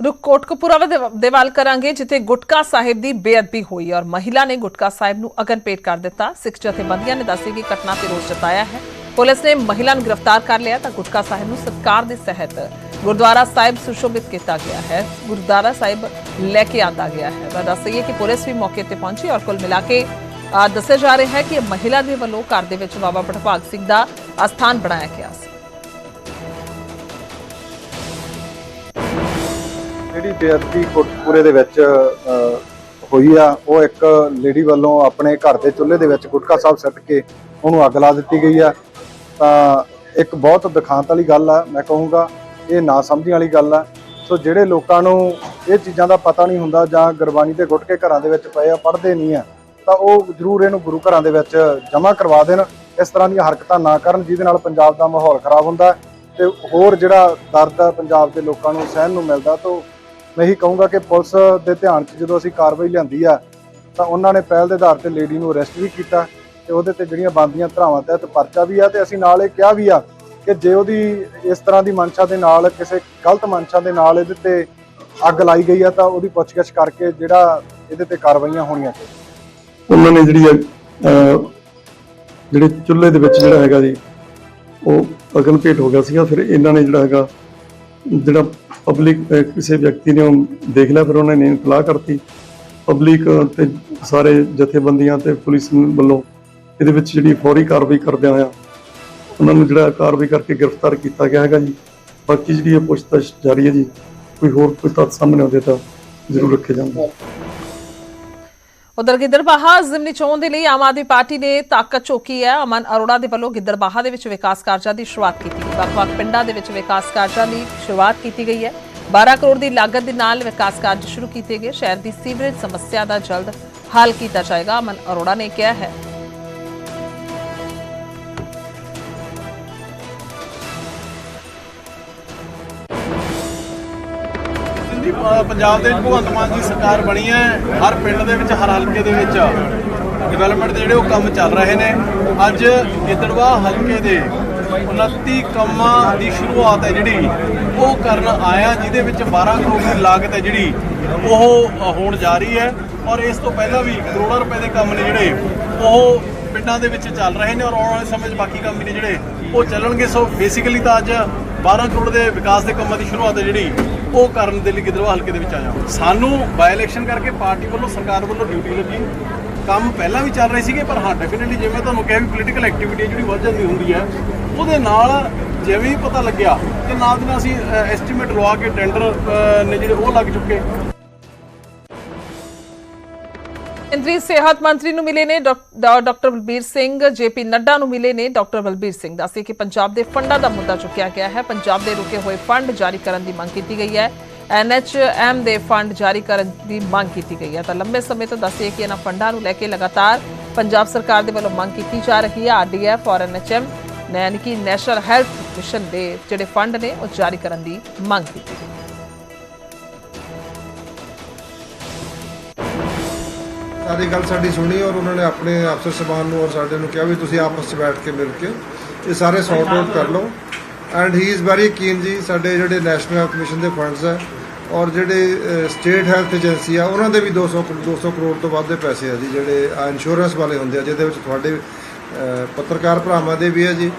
ਰੁਕ ਕੋਟਕਪੂਰਾ ਦੇ ਵੱਲ ਕਰਾਂਗੇ, ਜਿੱਥੇ ਗੁਟਕਾ ਸਾਹਿਬ ਦੀ ਬੇਅਦਬੀ ਹੋਈ ਔਰ ਮਹਿਲਾ ਨੇ ਗੁਟਕਾ ਸਾਹਿਬ ਨੂੰ ਅਗਨ ਭੇਟ ਕਰ ਦਿੱਤਾ। ਸਿੱਖ ਜਥੇਬੰਦੀਆਂ ਨੇ ਦੱਸਿਆ ਕਿ ਘਟਨਾ ਤੇ ਰੋਸ ਜਤਾਇਆ ਹੈ। ਪੁਲਿਸ ਨੇ ਮਹਿਲਾ ਨੂੰ ਗ੍ਰਿਫਤਾਰ ਕਰ ਲਿਆ ਤਾਂ ਗੁਟਕਾ ਸਾਹਿਬ ਨੂੰ ਸਰਕਾਰ ਦੇ ਸਹਿਤ ਗੁਰਦੁਆਰਾ ਸਾਹਿਬ ਸੁਸ਼ੋਭਿਤ ਕੀਤਾ ਗਿਆ ਹੈ। ਗੁਰਦੁਆਰਾ ਸਾਹਿਬ ਲੈ ਕੇ ਆਂਦਾ ਗਿਆ ਹੈ। ਤਾਂ ਦੱਸਿਏ ਕਿ ਪੁਲਿਸ ਵੀ ਮੌਕੇ ਤੇ ਪਹੁੰਚੀ ਔਰ ਕੁੱਲ ਮਿਲਾ ਕੇ ਦੱਸਿਆ ਜਾ ਰਿਹਾ ਹੈ ਕਿ ਮਹਿਲਾ ਦੇ ਵੱਲੋਂ ਘਰ ਦੇ ਵਿੱਚ ਬਾਬਾ ਭੜਭਾਗ ਸਿੰਘ ਦਾ ਅਸਥਾਨ ਬਣਾਇਆ ਗਿਆ ਸੀ।
ਜਿਹੜੀ ਬੇਅਦਬੀ ਕੋਟਪੂਰੇ ਦੇ ਵਿੱਚ ਹੋਈ ਆ, ਉਹ ਇੱਕ ਲੇਡੀ ਵੱਲੋਂ ਆਪਣੇ ਘਰ ਦੇ ਚੁੱਲ੍ਹੇ ਦੇ ਵਿੱਚ ਗੁਟਕਾ ਸਾਹਿਬ ਸੱਟ ਕੇ ਉਹਨੂੰ ਅੱਗ ਲਾ ਦਿੱਤੀ ਗਈ ਆ। ਤਾਂ ਇੱਕ ਬਹੁਤ ਦਿਖਾਂਤ ਵਾਲੀ ਗੱਲ ਆ, ਮੈਂ ਕਹੂੰਗਾ ਇਹ ਨਾ ਸਮਝਣ ਵਾਲੀ ਗੱਲ ਆ। ਸੋ ਜਿਹੜੇ ਲੋਕਾਂ ਨੂੰ ਇਹ ਚੀਜ਼ਾਂ ਦਾ ਪਤਾ ਨਹੀਂ ਹੁੰਦਾ ਜਾਂ ਗੁਰਬਾਣੀ ਦੇ ਗੁਟਕੇ ਘਰਾਂ ਦੇ ਵਿੱਚ ਪਏ ਆ, ਪੜ੍ਹਦੇ ਨਹੀਂ ਆ, ਤਾਂ ਉਹ ਜ਼ਰੂਰ ਇਹਨੂੰ ਗੁਰੂ ਘਰਾਂ ਦੇ ਵਿੱਚ ਜਮ੍ਹਾਂ ਕਰਵਾ ਦੇਣ। ਇਸ ਤਰ੍ਹਾਂ ਦੀਆਂ ਹਰਕਤਾਂ ਨਾ ਕਰਨ, ਜਿਹਦੇ ਨਾਲ ਪੰਜਾਬ ਦਾ ਮਾਹੌਲ ਖਰਾਬ ਹੁੰਦਾ ਤੇ ਹੋਰ ਜਿਹੜਾ ਦਰਦ ਆ ਪੰਜਾਬ ਦੇ ਲੋਕਾਂ ਨੂੰ, ਸਹਿਣ ਨੂੰ ਮਿਲਦਾ, ਤਾਂ ਮੈਂ ਇਹੀ ਕਹੂੰਗਾ ਕਿ ਪੁਲਿਸ ਦੇ ਧਿਆਨ 'ਚ ਜਦੋਂ ਅਸੀਂ ਕਾਰਵਾਈ ਲਿਆਂਦੀ ਆ, ਤਾਂ ਉਹਨਾਂ ਨੇ ਪਹਿਲ ਦੇ ਆਧਾਰ ਤੇ ਲੇਡੀ ਨੂੰ ਅਰੈਸਟ ਵੀ ਕੀਤਾ ਤੇ ਉਹਦੇ ਤੇ ਜਿਹੜੀਆਂ ਬੰਦੀਆਂ ਧਰਾਵਾਂ ਤਹਿਤ ਪਰਚਾ ਵੀ ਆ ਤੇ ਅਸੀਂ ਨਾਲ ਇਹ ਕਿਹਾ ਵੀ ਆ ਕਿ ਜੇ ਉਹਦੀ ਇਸ ਤਰ੍ਹਾਂ ਦੀ ਮਨਸ਼ਾ ਦੇ ਨਾਲ ਕਿਸੇ ਗਲਤ ਮਨਸ਼ਾ ਦੇ ਨਾਲ ਇਹਦੇ ਤੇ ਅੱਗ ਲਾਈ ਗਈ ਆ ਤਾਂ ਉਹਦੀ ਪੁੱਛਗਿੱਛ ਕਰਕੇ ਜਿਹੜਾ ਇਹਦੇ ਤੇ ਕਾਰਵਾਈਆਂ ਹੋਣੀਆਂ ਚਾਹੀਦੀਆਂ।
ਉਹਨਾਂ ਨੇ ਜਿਹੜੀ ਅਹ, ਜਿਹੜੇ ਚੁੱਲ੍ਹੇ ਦੇ ਵਿੱਚ ਜਿਹੜਾ ਹੈਗਾ ਜੀ ਉਹ ਅਗਨ ਭੇਟ ਹੋ ਗਿਆ ਸੀਗਾ ਫਿਰ ਇਹਨਾਂ ਨੇ ਜਿਹੜਾ ਹੈਗਾ ਜਿਹੜਾ ਪਬਲਿਕ ਕਿਸੇ ਵਿਅਕਤੀ ਨੇ ਉਹ ਦੇਖ ਲਿਆ ਫਿਰ ਉਹਨਾਂ ਨੇ ਇਨਕਲਾਹ ਕਰਤੀ। ਪਬਲਿਕ ਤੇ ਸਾਰੇ ਜਥੇਬੰਦੀਆਂ ਤੇ ਪੁਲਿਸ ਵੱਲੋਂ ਇਹਦੇ ਵਿੱਚ ਜਿਹੜੀ ਫੌਰੀ ਕਾਰਵਾਈ ਕਰਦਿਆਂ ਹੋਇਆ ਉਹਨਾਂ ਨੂੰ ਜਿਹੜਾ ਕਾਰਵਾਈ ਕਰਕੇ ਗ੍ਰਿਫਤਾਰ ਕੀਤਾ ਗਿਆ ਹੈਗਾ ਜੀ। ਬਾਕੀ ਜਿਹੜੀ ਇਹ ਪੁੱਛਤਾਛ ਜਾਰੀ ਹੈ ਜੀ, ਕੋਈ ਹੋਰ ਕੋਈ ਤੱਥ ਸਾਹਮਣੇ ਆਉਂਦੇ ਤਾਂ ਜ਼ਰੂਰ ਰੱਖੇ ਜਾਣਗੇ।
ਉਧਰ ਗਿੱਦੜਬਾਹਾ ਜ਼ਿਮਨੀ ਚੋਣ ਦੇ ਲਈ ਆਮ ਆਦਮੀ ਪਾਰਟੀ ਨੇ ਤਾਕਤ ਝੋਕੀ ਹੈ। ਅਮਨ ਅਰੋੜਾ ਦੇ ਵੱਲੋਂ ਗਿੱਦੜਬਾਹਾ ਦੇ ਵਿੱਚ ਵਿਕਾਸ ਕਾਰਜਾਂ ਦੀ ਸ਼ੁਰੂਆਤ ਕੀਤੀ ਗਈ। ਵੱਖ-ਵੱਖ ਪਿੰਡਾਂ ਦੇ ਵਿੱਚ ਵਿਕਾਸ ਕਾਰਜਾਂ ਦੀ ਸ਼ੁਰੂਆਤ ਕੀਤੀ ਗਈ ਹੈ। 12 ਕਰੋੜ ਦੀ ਲਾਗਤ ਦੇ ਨਾਲ ਵਿਕਾਸ ਕਾਰਜ ਸ਼ੁਰੂ ਕੀਤੇ ਗਏ। ਸ਼ਹਿਰ ਦੀ ਸੀਵਰੇਜ ਸਮੱਸਿਆ ਦਾ ਜਲਦ ਹੱਲ ਕੀਤਾ ਜਾਏਗਾ। ਅਮਨ ਅਰੋੜਾ ਨੇ ਕਿਹਾ ਹੈ।
ਜੀ ਪੰਜਾਬ ਦੇ ਭਗਵੰਤ ਮਾਨ ਦੀ ਸਰਕਾਰ ਬਣੀ ਹੈ, ਹਰ ਪਿੰਡ ਦੇ ਵਿੱਚ, ਹਰ ਹਲਕੇ ਦੇ ਵਿੱਚ। ਡਿਵੈਲਪਮੈਂਟ ਦੇ ਜਿਹੜੇ ਉਹ ਕੰਮ ਚੱਲ ਰਹੇ ਨੇ। ਅੱਜ ਗਿੱਦੜਵਾ ਹਲਕੇ ਦੇ 29 ਕੰਮਾਂ ਦੀ ਸ਼ੁਰੂਆਤ ਹੈ ਜਿਹੜੀ, ਉਹ ਕਰਨ ਆਇਆ, ਜਿਹਦੇ ਵਿੱਚ 12 ਕਰੋੜ ਦੀ ਲਾਗਤ ਹੈ ਜਿਹੜੀ, ਉਹ ਹੋਣ ਜਾ ਰਹੀ ਹੈ। ਔਰ ਇਸ ਤੋਂ ਪਹਿਲਾਂ ਵੀ ਕਰੋੜਾਂ ਰੁਪਏ ਦੇ ਕੰਮ ਨੇ ਜਿਹੜੇ, ਉਹ ਪਿੰਡਾਂ ਦੇ ਵਿੱਚ ਚੱਲ ਰਹੇ ਨੇ। ਔਰ ਆਉਣ ਵਾਲੇ ਸਮੇਂ 'ਚ ਬਾਕੀ ਕੰਮ ਵੀ ਨੇ ਜਿਹੜੇ, ਉਹ ਚੱਲਣਗੇ। ਸੋ ਬੇਸਿਕਲੀ ਤਾਂ ਅੱਜ 12 ਕਰੋੜ ਦੇ ਵਿਕਾਸ ਦੇ ਕੰਮਾਂ ਦੀ ਸ਼ੁਰੂਆਤ ਹੈ ਜਿਹੜੀ ਉਹ ਕਰਨ ਦੇ ਲਈ ਗਿੱਦੜਵਾ ਹਲਕੇ ਦੇ ਵਿੱਚ ਆਇਆ। ਸਾਨੂੰ ਬਾਈ ਇਲੈਕਸ਼ਨ ਕਰਕੇ ਪਾਰਟੀ ਵੱਲੋਂ ਸਰਕਾਰ ਵੱਲੋਂ ਡਿਊਟੀ ਲੱਗੀ। ਕੰਮ ਪਹਿਲਾਂ ਵੀ ਚੱਲ ਰਹੇ ਸੀਗੇ, ਪਰ ਹਾਂ ਡੈਫੀਨਿਟਲੀ ਜਿਵੇਂ ਤੁਹਾਨੂੰ ਕਿਹਾ ਵੀ ਪੋਲੀਟੀਕਲ ਐਕਟੀਵਿਟੀ ਜਿਹੜੀ ਵੱਧ ਜਾਂਦੀ ਹੁੰਦੀ ਹੈ, ਉਹਦੇ ਨਾਲ ਜਿਵੇਂ ਹੀ ਪਤਾ ਲੱਗਿਆ ਕਿ ਨਾਲ ਦੀ ਨਾਲ ਅਸੀਂ ਐਸਟੀਮੇਟ ਲਵਾ ਕੇ ਟੈਂਡਰ ਨੇ ਜਿਹੜੇ ਉਹ ਲੱਗ ਚੁੱਕੇ।
ਕੇਂਦਰੀ ਸਿਹਤ ਮੰਤਰੀ ਨੂੰ ਮਿਲੇ ਨੇ ਡਾਕ- ਡਾ- ਡਾਕਟਰ ਬਲਬੀਰ ਸਿੰਘ, ਜੇਪੀ ਨੱਡਾ ਨੂੰ ਮਿਲੇ ਨੇ ਡਾਕਟਰ ਬਲਬੀਰ ਸਿੰਘ ਦੱਸੇ ਕਿ ਪੰਜਾਬ ਦੇ ਫੰਡਾਂ ਦਾ ਮੁੱਦਾ ਚੁੱਕਿਆ ਗਿਆ ਹੈ। ਪੰਜਾਬ ਦੇ ਰੁਕੇ ਹੋਏ ਫੰਡ ਜਾਰੀ ਕਰਨ ਦੀ ਮੰਗ ਕੀਤੀ ਗਈ ਹੈ। ਐਨਐਚਐਮ ਦੇ ਫੰਡ ਜਾਰੀ ਕਰਨ ਦੀ ਮੰਗ ਕੀਤੀ ਗਈ ਹੈ। ਤਾਂ ਲੰਬੇ ਸਮੇਂ ਤੋਂ ਦੱਸਿਆ ਕਿ ਇਹਨਾਂ ਫੰਡਾਂ ਨੂੰ ਲੈ ਕੇ ਲਗਾਤਾਰ ਪੰਜਾਬ ਸਰਕਾਰ ਦੇ ਵੱਲੋਂ ਮੰਗ ਕੀਤੀ ਜਾ ਰਹੀ ਹੈ। ਆਰਡੀਐਫ ਔਰ ਐਨਐਚਐਮ ਯਾਨੀ ਕਿ ਨੈਸ਼ਨਲ ਹੈਲਥ ਮਿਸ਼ਨ ਦੇ ਜਿਹੜੇ ਫੰਡ ਨੇ, ਉਹ ਜਾਰੀ ਕਰਨ ਦੀ ਮੰਗ ਕੀਤੀ ਗਈ
ਸਾਰੀ ਗੱਲ ਸਾਡੀ ਸੁਣੀ ਔਰ ਉਹਨਾਂ ਨੇ ਆਪਣੇ ਅਫਸਰ ਸਭਾਨ ਨੂੰ ਔਰ ਸਾਡੇ ਨੂੰ ਕਿਹਾ ਵੀ ਤੁਸੀਂ ਆਪਸ ਵਿੱਚ ਬੈਠ ਕੇ ਮਿਲ ਕੇ ਇਹ ਸਾਰੇ ਸੌਰਟ ਆਊਟ ਕਰ ਲਓ। And he is very keen ਜੀ, ਸਾਡੇ ਜਿਹੜੇ ਨੈਸ਼ਨਲ ਹੈਲਥ ਮਿਸ਼ਨ ਦੇ ਫੰਡਸ ਆ ਔਰ ਜਿਹੜੇ ਸਟੇਟ ਹੈਲਥ ਏਜੰਸੀ ਆ, ਉਹਨਾਂ ਦੇ ਵੀ 200 ਕਰੋ- 200 ਕਰੋੜ ਤੋਂ ਵੱਧ ਦੇ ਪੈਸੇ ਆ ਜੀ, ਜਿਹੜੇ ਇੰਸ਼ੋਰੈਂਸ ਵਾਲੇ ਹੁੰਦੇ ਆ, ਜਿਹਦੇ ਵਿੱਚ ਤੁਹਾਡੇ ਪੱਤਰਕਾਰ ਭਰਾਵਾਂ ਦੇ ਵੀ ਹੈ ਜੀ,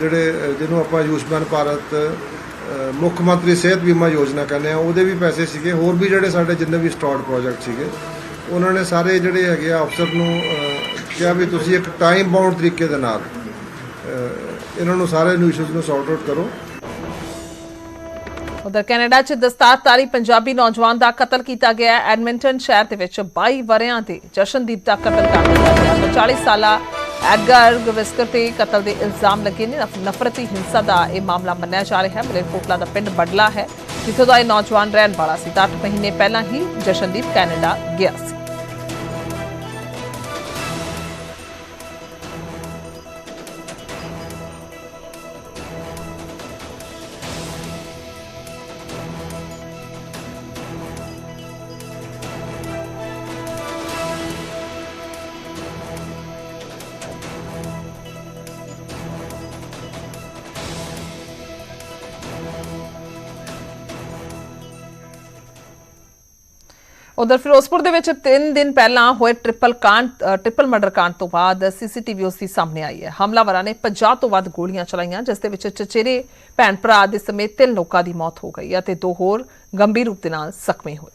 ਜਿਹੜੇ ਜਿਹਨੂੰ ਆਪਾਂ ਆਯੁਸ਼ਮਾਨ ਭਾਰਤ ਮੁੱਖ ਮੰਤਰੀ ਸਿਹਤ ਬੀਮਾ ਯੋਜਨਾ ਕਹਿੰਦੇ ਆ, ਉਹਦੇ ਵੀ ਪੈਸੇ ਸੀਗੇ। ਹੋਰ ਵੀ ਜਿਹੜੇ ਸਾਡੇ ਜਿੰਨੇ ਵੀ ਸਟਾਰਟ ਪ੍ਰੋਜੈਕਟ ਸੀਗੇ ਉਹਨਾਂ ਨੇ ਸਾਰੇ ਜਿਹੜੇ ਹੈਗੇ ਆ ਅਫਸਰ ਨੂੰ ਕਿਹਾ ਵੀ ਤੁਸੀਂ ਇੱਕ ਟਾਈਮ ਬਾਉਂਡ ਤਰੀਕੇ ਦੇ ਨਾਲ ਇਹਨਾਂ ਨੂੰ ਸਾਰੇ ਨੂੰ ਇਸ਼ੂਜ਼ ਨੂੰ ਸੌਰਟ ਆਊਟ ਕਰੋ।
ਉਧਰ ਕੈਨੇਡਾ 'ਚ ਦਸਤਾਰਧਾਰੀ ਪੰਜਾਬੀ ਨੌਜਵਾਨ ਦਾ ਕਤਲ ਕੀਤਾ ਗਿਆ। ਐਡਮਿੰਟਨ ਸ਼ਹਿਰ ਦੇ ਵਿੱਚ 22 ਵਰਿਆਂ ਦੇ ਜਸ਼ਨਦੀਪ ਦਾ ਕਤਲ ਕਰ ਦਿੱਤਾ ਗਿਆ। 40 ਸਾਲਾ ਐਡਗਰ ਗਵਿਸਕਰ ਤੇ ਕਤਲ ਦੇ ਇਲਜ਼ਾਮ ਲੱਗੇ ਨੇ। ਨਫ਼ਰਤੀ ਹਿੰਸਾ ਦਾ ਇਹ ਮਾਮਲਾ ਮੰਨਿਆ ਜਾ ਰਿਹਾ ਹੈ। ਮਲੇਰਕੋਟਲਾ ਦਾ ਪਿੰਡ ਬੜਲਾ ਹੈ, ਜਿੱਥੋਂ ਦਾ ਇਹ ਨੌਜਵਾਨ ਰਹਿਣ ਵਾਲਾ ਸੀ। ਤਾਂ 8 ਮਹੀਨੇ ਪਹਿਲਾਂ ਹੀ ਜਸ਼ਨਦੀਪ ਕੈਨੇਡਾ ਗਿਆ ਸੀ। ਉਧਰ ਫਿਰੋਜ਼ਪੁਰ ਦੇ ਵਿੱਚ 3 ਦਿਨ ਪਹਿਲਾਂ ਹੋਏ ਟ੍ਰਿਪਲ ਕਾਂਡ ਟ੍ਰਿਪਲ ਮਰਡਰ ਕਾਂਡ ਤੋਂ ਬਾਅਦ ਸੀਸੀਟੀਵੀ ਉਸਦੀ ਸਾਹਮਣੇ ਆਈ ਹੈ। ਹਮਲਾਵਰਾਂ ਨੇ 50 ਤੋਂ ਵੱਧ ਗੋਲੀਆਂ ਚਲਾਈਆਂ, ਜਿਸ ਦੇ ਵਿੱਚ ਚਚੇਰੇ ਭੈਣ ਭਰਾ ਦੇ ਸਮੇਤ ਤਿੰਨ ਲੋਕਾਂ ਦੀ ਮੌਤ ਹੋ ਗਈ ਅਤੇ ਦੋ ਹੋਰ ਗੰਭੀਰ ਰੂਪ ਦੇ ਨਾਲ ਜ਼ਖਮੀ ਹੋਏ।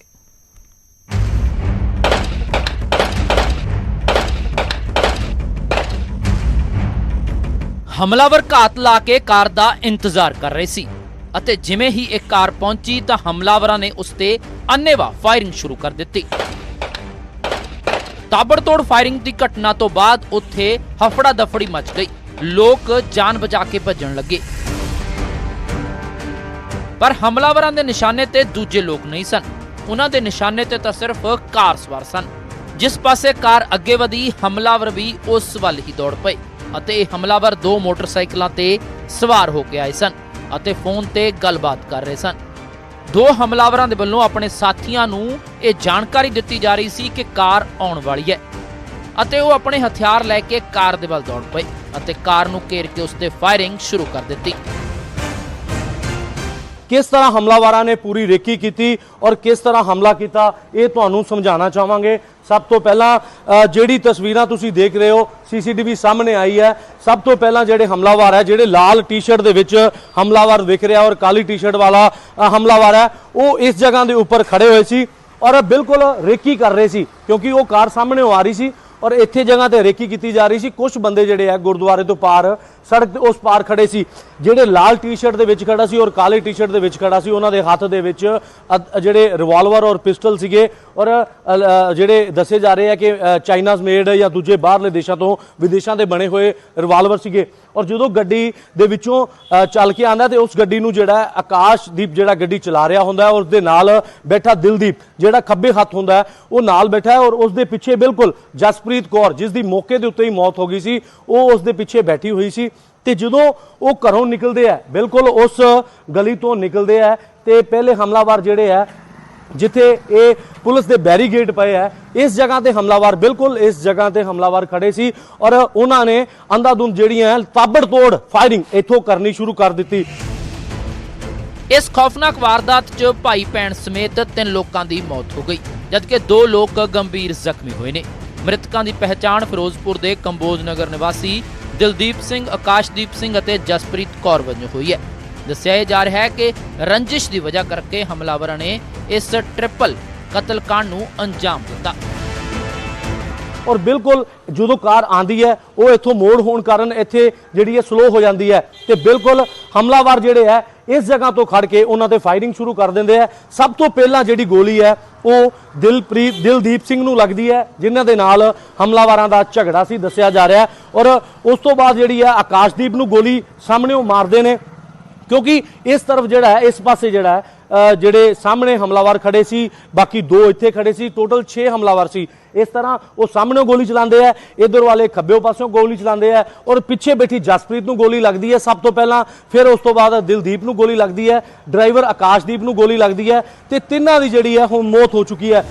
ਹਮਲਾਵਰ ਘਾਤ ਲਾ ਕੇ ਕਾਰ ਦਾ ਇੰਤਜ਼ਾਰ ਕਰ ਰਹੇ ਸੀ। ਅਤੇ ਜਿਵੇਂ ਹੀ ਇਹ ਕਾਰ ਪਹੁੰਚੀ ਤਾਂ ਹਮਲਾਵਰਾਂ ਨੇ ਉਸ ਤੇ ਅੰਨੇਵਾਹ ਫਾਇਰਿੰਗ ਸ਼ੁਰੂ ਕਰ ਦਿੱਤੀ। ਤਾਬੜਤੋੜ ਫਾਇਰਿੰਗ ਦੀ ਘਟਨਾ ਤੋਂ ਬਾਅਦ ਉੱਥੇ ਹਫੜਾ ਦਫੜੀ ਮਚ ਗਈ। ਲੋਕ ਜਾਨ ਬਚਾ ਕੇ ਭੱਜਣ ਲੱਗੇ। ਪਰ ਹਮਲਾਵਰਾਂ ਦੇ ਨਿਸ਼ਾਨੇ ਤੇ ਦੂਜੇ ਲੋਕ ਨਹੀਂ ਸਨ। ਉਹਨਾਂ ਦੇ ਨਿਸ਼ਾਨੇ ਤੇ ਤਾਂ ਸਿਰਫ ਕਾਰ ਸਵਾਰ ਸਨ। ਜਿਸ ਪਾਸੇ ਕਾਰ ਅੱਗੇ ਵਧੀ, ਹਮਲਾਵਰ ਵੀ ਉਸ ਵੱਲ ਹੀ ਦੌੜ ਪਏ ਅਤੇ ਇਹ ਹਮਲਾਵਰ ਦੋ ਮੋਟਰਸਾਈਕਲਾਂ ਤੇ ਸਵਾਰ ਹੋ ਕੇ ਆਏ ਸਨ। ਅਤੇ ਫੋਨ ਤੇ ਗੱਲਬਾਤ ਕਰ ਰਹੇ ਸਨ। ਦੋ ਹਮਲਾਵਰਾਂ ਦੇ ਵੱਲੋਂ ਆਪਣੇ ਸਾਥੀਆਂ ਨੂੰ ਇਹ ਜਾਣਕਾਰੀ ਦਿੱਤੀ ਜਾ ਰਹੀ ਸੀ ਕਿ ਕਾਰ ਆਉਣ ਵਾਲੀ ਹੈ ਅਤੇ ਉਹ ਆਪਣੇ ਹਥਿਆਰ ਲੈ ਕੇ ਕਾਰ ਦੇ ਵੱਲ ਦੌੜ ਪਏ ਅਤੇ ਕਾਰ ਨੂੰ ਘੇਰ ਕੇ ਉਸ ਤੇ ਫਾਇਰਿੰਗ ਸ਼ੁਰੂ ਕਰ ਦਿੱਤੀ।
ਕਿਸ ਤਰ੍ਹਾਂ ਹਮਲਾਵਰਾਂ ਨੇ ਪੂਰੀ ਰੇਕੀ ਕੀਤੀ ਔਰ ਕਿਸ ਤਰ੍ਹਾਂ ਹਮਲਾ ਕੀਤਾ, ਇਹ ਤੁਹਾਨੂੰ ਸਮਝਾਉਣਾ ਚਾਹਾਂਗੇ। ਸਭ ਤੋਂ ਪਹਿਲਾਂ ਜਿਹੜੀ ਤਸਵੀਰਾਂ ਤੁਸੀਂ ਦੇਖ ਰਹੇ ਹੋ, ਸੀਸੀਟੀਵੀ ਸਾਹਮਣੇ ਆਈ ਹੈ। ਸਭ ਤੋਂ ਪਹਿਲਾਂ ਜਿਹੜੇ ਹਮਲਾਵਰ ਹੈ, ਜਿਹੜੇ ਲਾਲ ਟੀ-ਸ਼ਰਟ ਦੇ ਵਿੱਚ ਹਮਲਾਵਰ ਵਿਖ ਰਿਹਾ ਔਰ ਕਾਲੀ ਟੀ-ਸ਼ਰਟ ਵਾਲਾ ਹਮਲਾਵਰ ਹੈ, ਉਹ ਇਸ ਜਗ੍ਹਾ ਦੇ ਉੱਪਰ ਖੜੇ ਹੋਏ ਸੀ ਔਰ ਬਿਲਕੁਲ ਰੇਕੀ ਕਰ ਰਹੇ ਸੀ ਕਿਉਂਕਿ ਉਹ ਕਾਰ ਸਾਹਮਣੇ ਆ ਰਹੀ ਸੀ। ਔਰ ਇੱਥੇ ਜਗ੍ਹਾ ਤੇ ਰੇਕੀ ਕੀਤੀ ਜਾ ਰਹੀ ਸੀ। ਕੁਝ ਬੰਦੇ ਜਿਹੜੇ ਆ ਗੁਰਦੁਆਰੇ ਤੋਂ ਪਾਰ ਸੜਕ ਦੇ ਉਸ ਪਾਰ ਖੜੇ ਸੀ। ਜਿਹੜੇ ਲਾਲ ਟੀ-ਸ਼ਰਟ ਦੇ ਵਿੱਚ ਖੜਾ ਸੀ ਔਰ ਕਾਲੇ ਟੀ-ਸ਼ਰਟ ਦੇ ਵਿੱਚ ਖੜਾ ਸੀ, ਉਹਨਾਂ ਦੇ ਹੱਥ ਦੇ ਵਿੱਚ ਅ- ਜਿਹੜੇ ਰਿਵਾਲਵਰ ਔਰ ਪਿਸਟਲ ਸੀਗੇ। ਔਰ ਜਿਹੜੇ ਦੱਸੇ ਜਾ ਰਹੇ ਆ ਕਿ ਚਾਈਨਾਜ਼ ਮੇਡ ਜਾਂ ਦੂਜੇ ਬਾਹਰਲੇ ਦੇਸ਼ਾਂ ਤੋਂ ਵਿਦੇਸ਼ਾਂ ਦੇ ਬਣੇ ਹੋਏ ਰਿਵਾਲਵਰ ਸੀਗੇ। ਔਰ ਜਦੋਂ ਗੱਡੀ ਦੇ ਵਿੱਚੋਂ ਚੱਲ ਕੇ ਆਂਦਾ ਤੇ ਉਸ ਗੱਡੀ ਨੂੰ ਜਿਹੜਾ ਹੈ ਆਕਾਸ਼ਦੀਪ ਜਿਹੜਾ ਗੱਡੀ ਚਲਾ ਰਿਹਾ ਹੁੰਦਾ ਹੈ ਔਰ ਉਸ ਦੇ ਨਾਲ ਬੈਠਾ ਦਿਲਦੀਪ, ਜਿਹੜਾ ਖੱਬੇ ਹੱਥ ਹੁੰਦਾ ਉਹ ਨਾਲ ਬੈਠਾ ਹੈ ਔਰ ਉਸ ਦੇ ਪਿੱਛੇ ਬਿਲਕੁਲ ਜਸਪ੍ਰੀਤ ਕੌਰ, ਜਿਸ ਦੀ ਮੌਕੇ ਦੇ ਉੱਤੇ ਹੀ ਮੌਤ ਹੋ ਗਈ ਸੀ, ਉਹ ਉਸ ਦੇ ਪਿੱਛੇ ਬੈਠੀ ਹੋਈ ਸੀ ਤੇ ਜਦੋਂ ਉਹ ਘਰੋਂ ਨਿਕਲਦੇ ਆ ਬਿਲਕੁਲ ਉਸ ਗਲੀ ਤੋਂ ਨਿਕਲਦੇ ਆ ਤੇ ਪਹਿਲੇ ਹਮਲਾਵਰ ਜਿਹੜੇ ਆ ਜਿੱਥੇ ਇਹ ਪੁਲਿਸ ਦੇ ਬੈਰੀਗੇਡ ਪਏ ਹੈ ਇਸ ਜਗ੍ਹਾ ਤੇ ਹਮਲਾਵਰ ਬਿਲਕੁਲ ਇਸ ਜਗ੍ਹਾ ਤੇ ਹਮਲਾਵਰ ਖੜੇ ਸੀ ਔਰ ਉਹਨਾਂ ਨੇ ਅੰਧਾਧੁੰਦ ਜਿਹੜੀਆਂ ਤਾਬੜਤੋੜ ਫਾਇਰਿੰਗ ਇੱਥੋਂ ਕਰਨੀ ਸ਼ੁਰੂ ਕਰ ਦਿੱਤੀ।
ਇਸ ਖੌਫਨਾਕ ਵਾਰਦਾਤ 'ਚ ਭਾਈ ਭੈਣ ਸਮੇਤ ਤਿੰਨ ਲੋਕਾਂ ਦੀ ਮੌਤ ਹੋ ਗਈ, ਜਦਕਿ ਦੋ ਲੋਕ ਗੰਭੀਰ ਜ਼ਖਮੀ ਹੋਏ ਨੇ। ਮ੍ਰਿਤਕਾਂ ਦੀ ਪਹਿਚਾਣ ਫਿਰੋਜ਼ਪੁਰ ਦੇ ਕੰਬੋਜ ਨਗਰ ਨਿਵਾਸੀ ਦਿਲਦੀਪ ਸਿੰਘ, ਆਕਾਸ਼ਦੀਪ ਸਿੰਘ ਅਤੇ ਜਸਪ੍ਰੀਤ ਕੌਰ ਵਜੋਂ ਹੋਈ ਹੈ। ਦੱਸਿਆ ਇਹ ਜਾ ਰਿਹਾ ਹੈ ਕਿ ਰੰਜਿਸ਼ ਦੀ ਵਜ੍ਹਾ ਕਰਕੇ ਹਮਲਾਵਰਾਂ ਨੇ ਇਸ ਟ੍ਰਿਪਲ ਕਤਲकांड ਨੂੰ ਅੰਜਾਮ ਦਿੱਤਾ।
ਔਰ ਬਿਲਕੁਲ ਜਦੋਂ ਕਾਰ ਆਂਦੀ ਹੈ, ਉਹ ਇੱਥੋਂ ਮੋੜ ਹੋਣ ਕਾਰਨ ਇੱਥੇ ਜਿਹੜੀ ਹੈ ਸਲੋ ਹੋ ਜਾਂਦੀ ਹੈ ਤੇ ਬਿਲਕੁਲ ਹਮਲਾਵਰ ਜਿਹੜੇ ਹੈ, ਇਸ ਜਗ੍ਹਾ ਤੋਂ ਖੜ ਕੇ ਉਹਨਾਂ ਤੇ ਫਾਇਰਿੰਗ ਸ਼ੁਰੂ ਕਰ ਦਿੰਦੇ ਆ ਸਭ ਤੋਂ ਪਹਿਲਾਂ ਜਿਹੜੀ ਗੋਲੀ ਹੈ, ਉਹ ਦਿਲਪ੍ਰੀਤ ਦਿਲਦੀਪ ਸਿੰਘ ਨੂੰ ਲੱਗਦੀ ਹੈ, ਜਿਨ੍ਹਾਂ ਦੇ ਨਾਲ ਹਮਲਾਵਰਾਂ ਦਾ ਝਗੜਾ ਸੀ, ਦੱਸਿਆ ਜਾ ਰਿਹਾ ਔਰ ਉਸ ਤੋਂ ਬਾਅਦ ਜਿਹੜੀ ਹੈ ਆਕਾਸ਼ਦੀਪ ਨੂੰ ਗੋਲੀ ਸਾਹਮਣੇ ਉਹ ਮਾਰਦੇ ਨੇ। ਕਿਉਂਕਿ ਇਸ ਤਰਫ ਜਿਹੜਾ ਹੈ, ਇਸ ਪਾਸੇ ਜਿਹੜਾ ਹੈ ਜਿਹੜੇ ਸਾਹਮਣੇ ਹਮਲਾਵਰ ਖੜੇ ਸੀ, ਬਾਕੀ ਦੋ ਇੱਥੇ ਖੜੇ ਸੀ, ਟੋਟਲ 6 ਹਮਲਾਵਰ ਸੀ। ਇਸ ਤਰ੍ਹਾਂ ਉਹ ਸਾਹਮਣੇ ਗੋਲੀ ਚਲਾਉਂਦੇ ਆ, ਇਧਰ ਵਾਲੇ ਖੱਬੇ ਪਾਸਿਓਂ ਗੋਲੀ ਚਲਾਉਂਦੇ ਆ ਔਰ ਪਿੱਛੇ ਬੈਠੀ ਜਸਪ੍ਰੀਤ ਨੂੰ ਗੋਲੀ ਲੱਗਦੀ ਹੈ ਸਭ ਤੋਂ ਪਹਿਲਾਂ, ਫਿਰ ਉਸ ਤੋਂ ਬਾਅਦ ਦਿਲਦੀਪ ਨੂੰ ਗੋਲੀ ਲੱਗਦੀ ਹੈ, ਡਰਾਈਵਰ ਆਕਾਸ਼ਦੀਪ ਨੂੰ ਗੋਲੀ ਲੱਗਦੀ ਹੈ ਤੇ ਤਿੰਨਾਂ ਦੀ ਜਿਹੜੀ ਹੈ ਹੁਣ ਮੌਤ ਹੋ ਚੁੱਕੀ ਹੈ।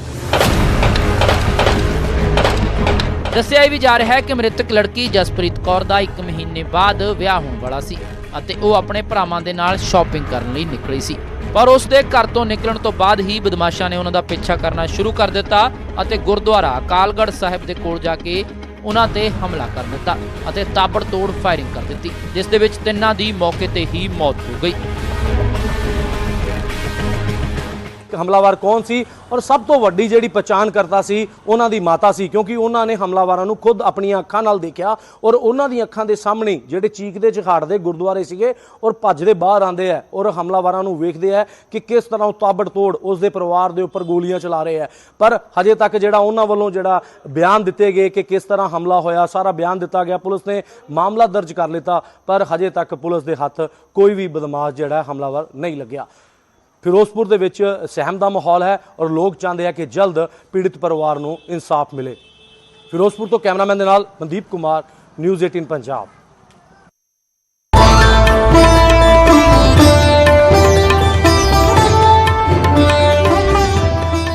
ਦੱਸਿਆ ਇਹ ਵੀ ਜਾ ਰਿਹਾ ਹੈ ਕਿ ਮ੍ਰਿਤਕ ਲੜਕੀ ਜਸਪ੍ਰੀਤ ਕੌਰ ਦਾ 1 ਮਹੀਨੇ ਬਾਅਦ ਵਿਆਹ ਹੋਣ ਵਾਲਾ ਸੀ। ਅਤੇ ਉਹ ਆਪਣੇ ਭਰਾਵਾਂ ਦੇ ਨਾਲ ਸ਼ਾਪਿੰਗ ਕਰਨ ਲਈ ਨਿਕਲੀ ਸੀ। ਪਰ ਉਸ ਦੇ ਘਰ ਤੋਂ ਨਿਕਲਣ ਤੋਂ ਬਾਅਦ ਹੀ ਬਦਮਾਸ਼ਾਂ ਨੇ ਉਹਨਾਂ ਦਾ ਪਿੱਛਾ ਕਰਨਾ ਸ਼ੁਰੂ ਕਰ ਦਿੱਤਾ ਅਤੇ ਗੁਰਦੁਆਰਾ ਅਕਾਲਗੜ੍ਹ ਸਾਹਿਬ ਦੇ ਕੋਲ ਜਾ ਕੇ ਉਹਨਾਂ ਤੇ ਹਮਲਾ ਕਰ ਦਿੱਤਾ ਅਤੇ ਤਾਬੜਤੋੜ ਫਾਇਰਿੰਗ ਕਰ ਦਿੱਤੀ, ਜਿਸ ਦੇ ਵਿੱਚ ਤਿੰਨਾਂ ਦੀ ਮੌਕੇ ਤੇ ਹੀ ਮੌਤ ਹੋ ਗਈ।
ਹਮਲਾਵਰ ਕੌਣ ਸੀ ਔਰ ਸਭ ਤੋਂ ਵੱਡੀ ਜਿਹੜੀ ਪਛਾਣ ਕਰਤਾ ਸੀ ਉਹਨਾਂ ਦੀ ਮਾਤਾ ਸੀ, ਕਿਉਂਕਿ ਉਹਨਾਂ ਨੇ ਹਮਲਾਵਰਾਂ ਨੂੰ ਖੁਦ ਆਪਣੀਆਂ ਅੱਖਾਂ ਨਾਲ ਦੇਖਿਆ ਔਰ ਉਹਨਾਂ ਦੀਆਂ ਅੱਖਾਂ ਦੇ ਸਾਹਮਣੇ ਜਿਹੜੇ ਚੀਕਦੇ ਚਿਹਾੜਦੇ ਗੁਰਦੁਆਰੇ ਸੀਗੇ ਔਰ ਭੱਜਦੇ ਬਾਹਰ ਆਉਂਦੇ ਆ ਔਰ ਹਮਲਾਵਰਾਂ ਨੂੰ ਵੇਖਦੇ ਆ ਕਿ ਕਿਸ ਤਰ੍ਹਾਂ ਉਹ ਤਾਬੜਤੋੜ ਉਸ ਦੇ ਪਰਿਵਾਰ ਦੇ ਉੱਪਰ ਗੋਲੀਆਂ ਚਲਾ ਰਹੇ ਆ। ਪਰ ਹਜੇ ਤੱਕ ਜਿਹੜਾ ਉਹਨਾਂ ਵੱਲੋਂ ਜਿਹੜਾ ਬਿਆਨ ਦਿੱਤੇ ਗਏ ਕਿ ਕਿਸ ਤਰ੍ਹਾਂ ਹਮਲਾ ਹੋਇਆ, ਸਾਰਾ ਬਿਆਨ ਦਿੱਤਾ ਗਿਆ, ਪੁਲਿਸ ਨੇ ਮਾਮਲਾ ਦਰਜ ਕਰ ਲਿੱਤਾ, ਪਰ ਹਜੇ ਤੱਕ ਪੁਲਿਸ ਦੇ ਹੱਥ ਕੋਈ ਵੀ ਬਦਮਾਸ਼ ਜਿਹੜਾ ਹਮਲਾਵਰ ਨਹੀਂ ਲੱਗਿਆ। ਫਿਰੋਜ਼ਪੁਰ ਦੇ ਵਿੱਚ ਸਹਿਮ ਦਾ ਮਾਹੌਲ ਹੈ ਔਰ ਲੋਕ ਚਾਹੁੰਦੇ ਆ ਕਿ ਜਲਦ ਪੀੜਿਤ ਪਰਿਵਾਰ ਨੂੰ ਇਨਸਾਫ ਮਿਲੇ। ਫਿਰੋਜ਼ਪੁਰ ਤੋਂ ਕੈਮਰਾਮੈਨ ਦੇ ਨਾਲ ਮਨਦੀਪ ਕੁਮਾਰ, ਨਿਊਜ਼ 18 ਪੰਜਾਬ।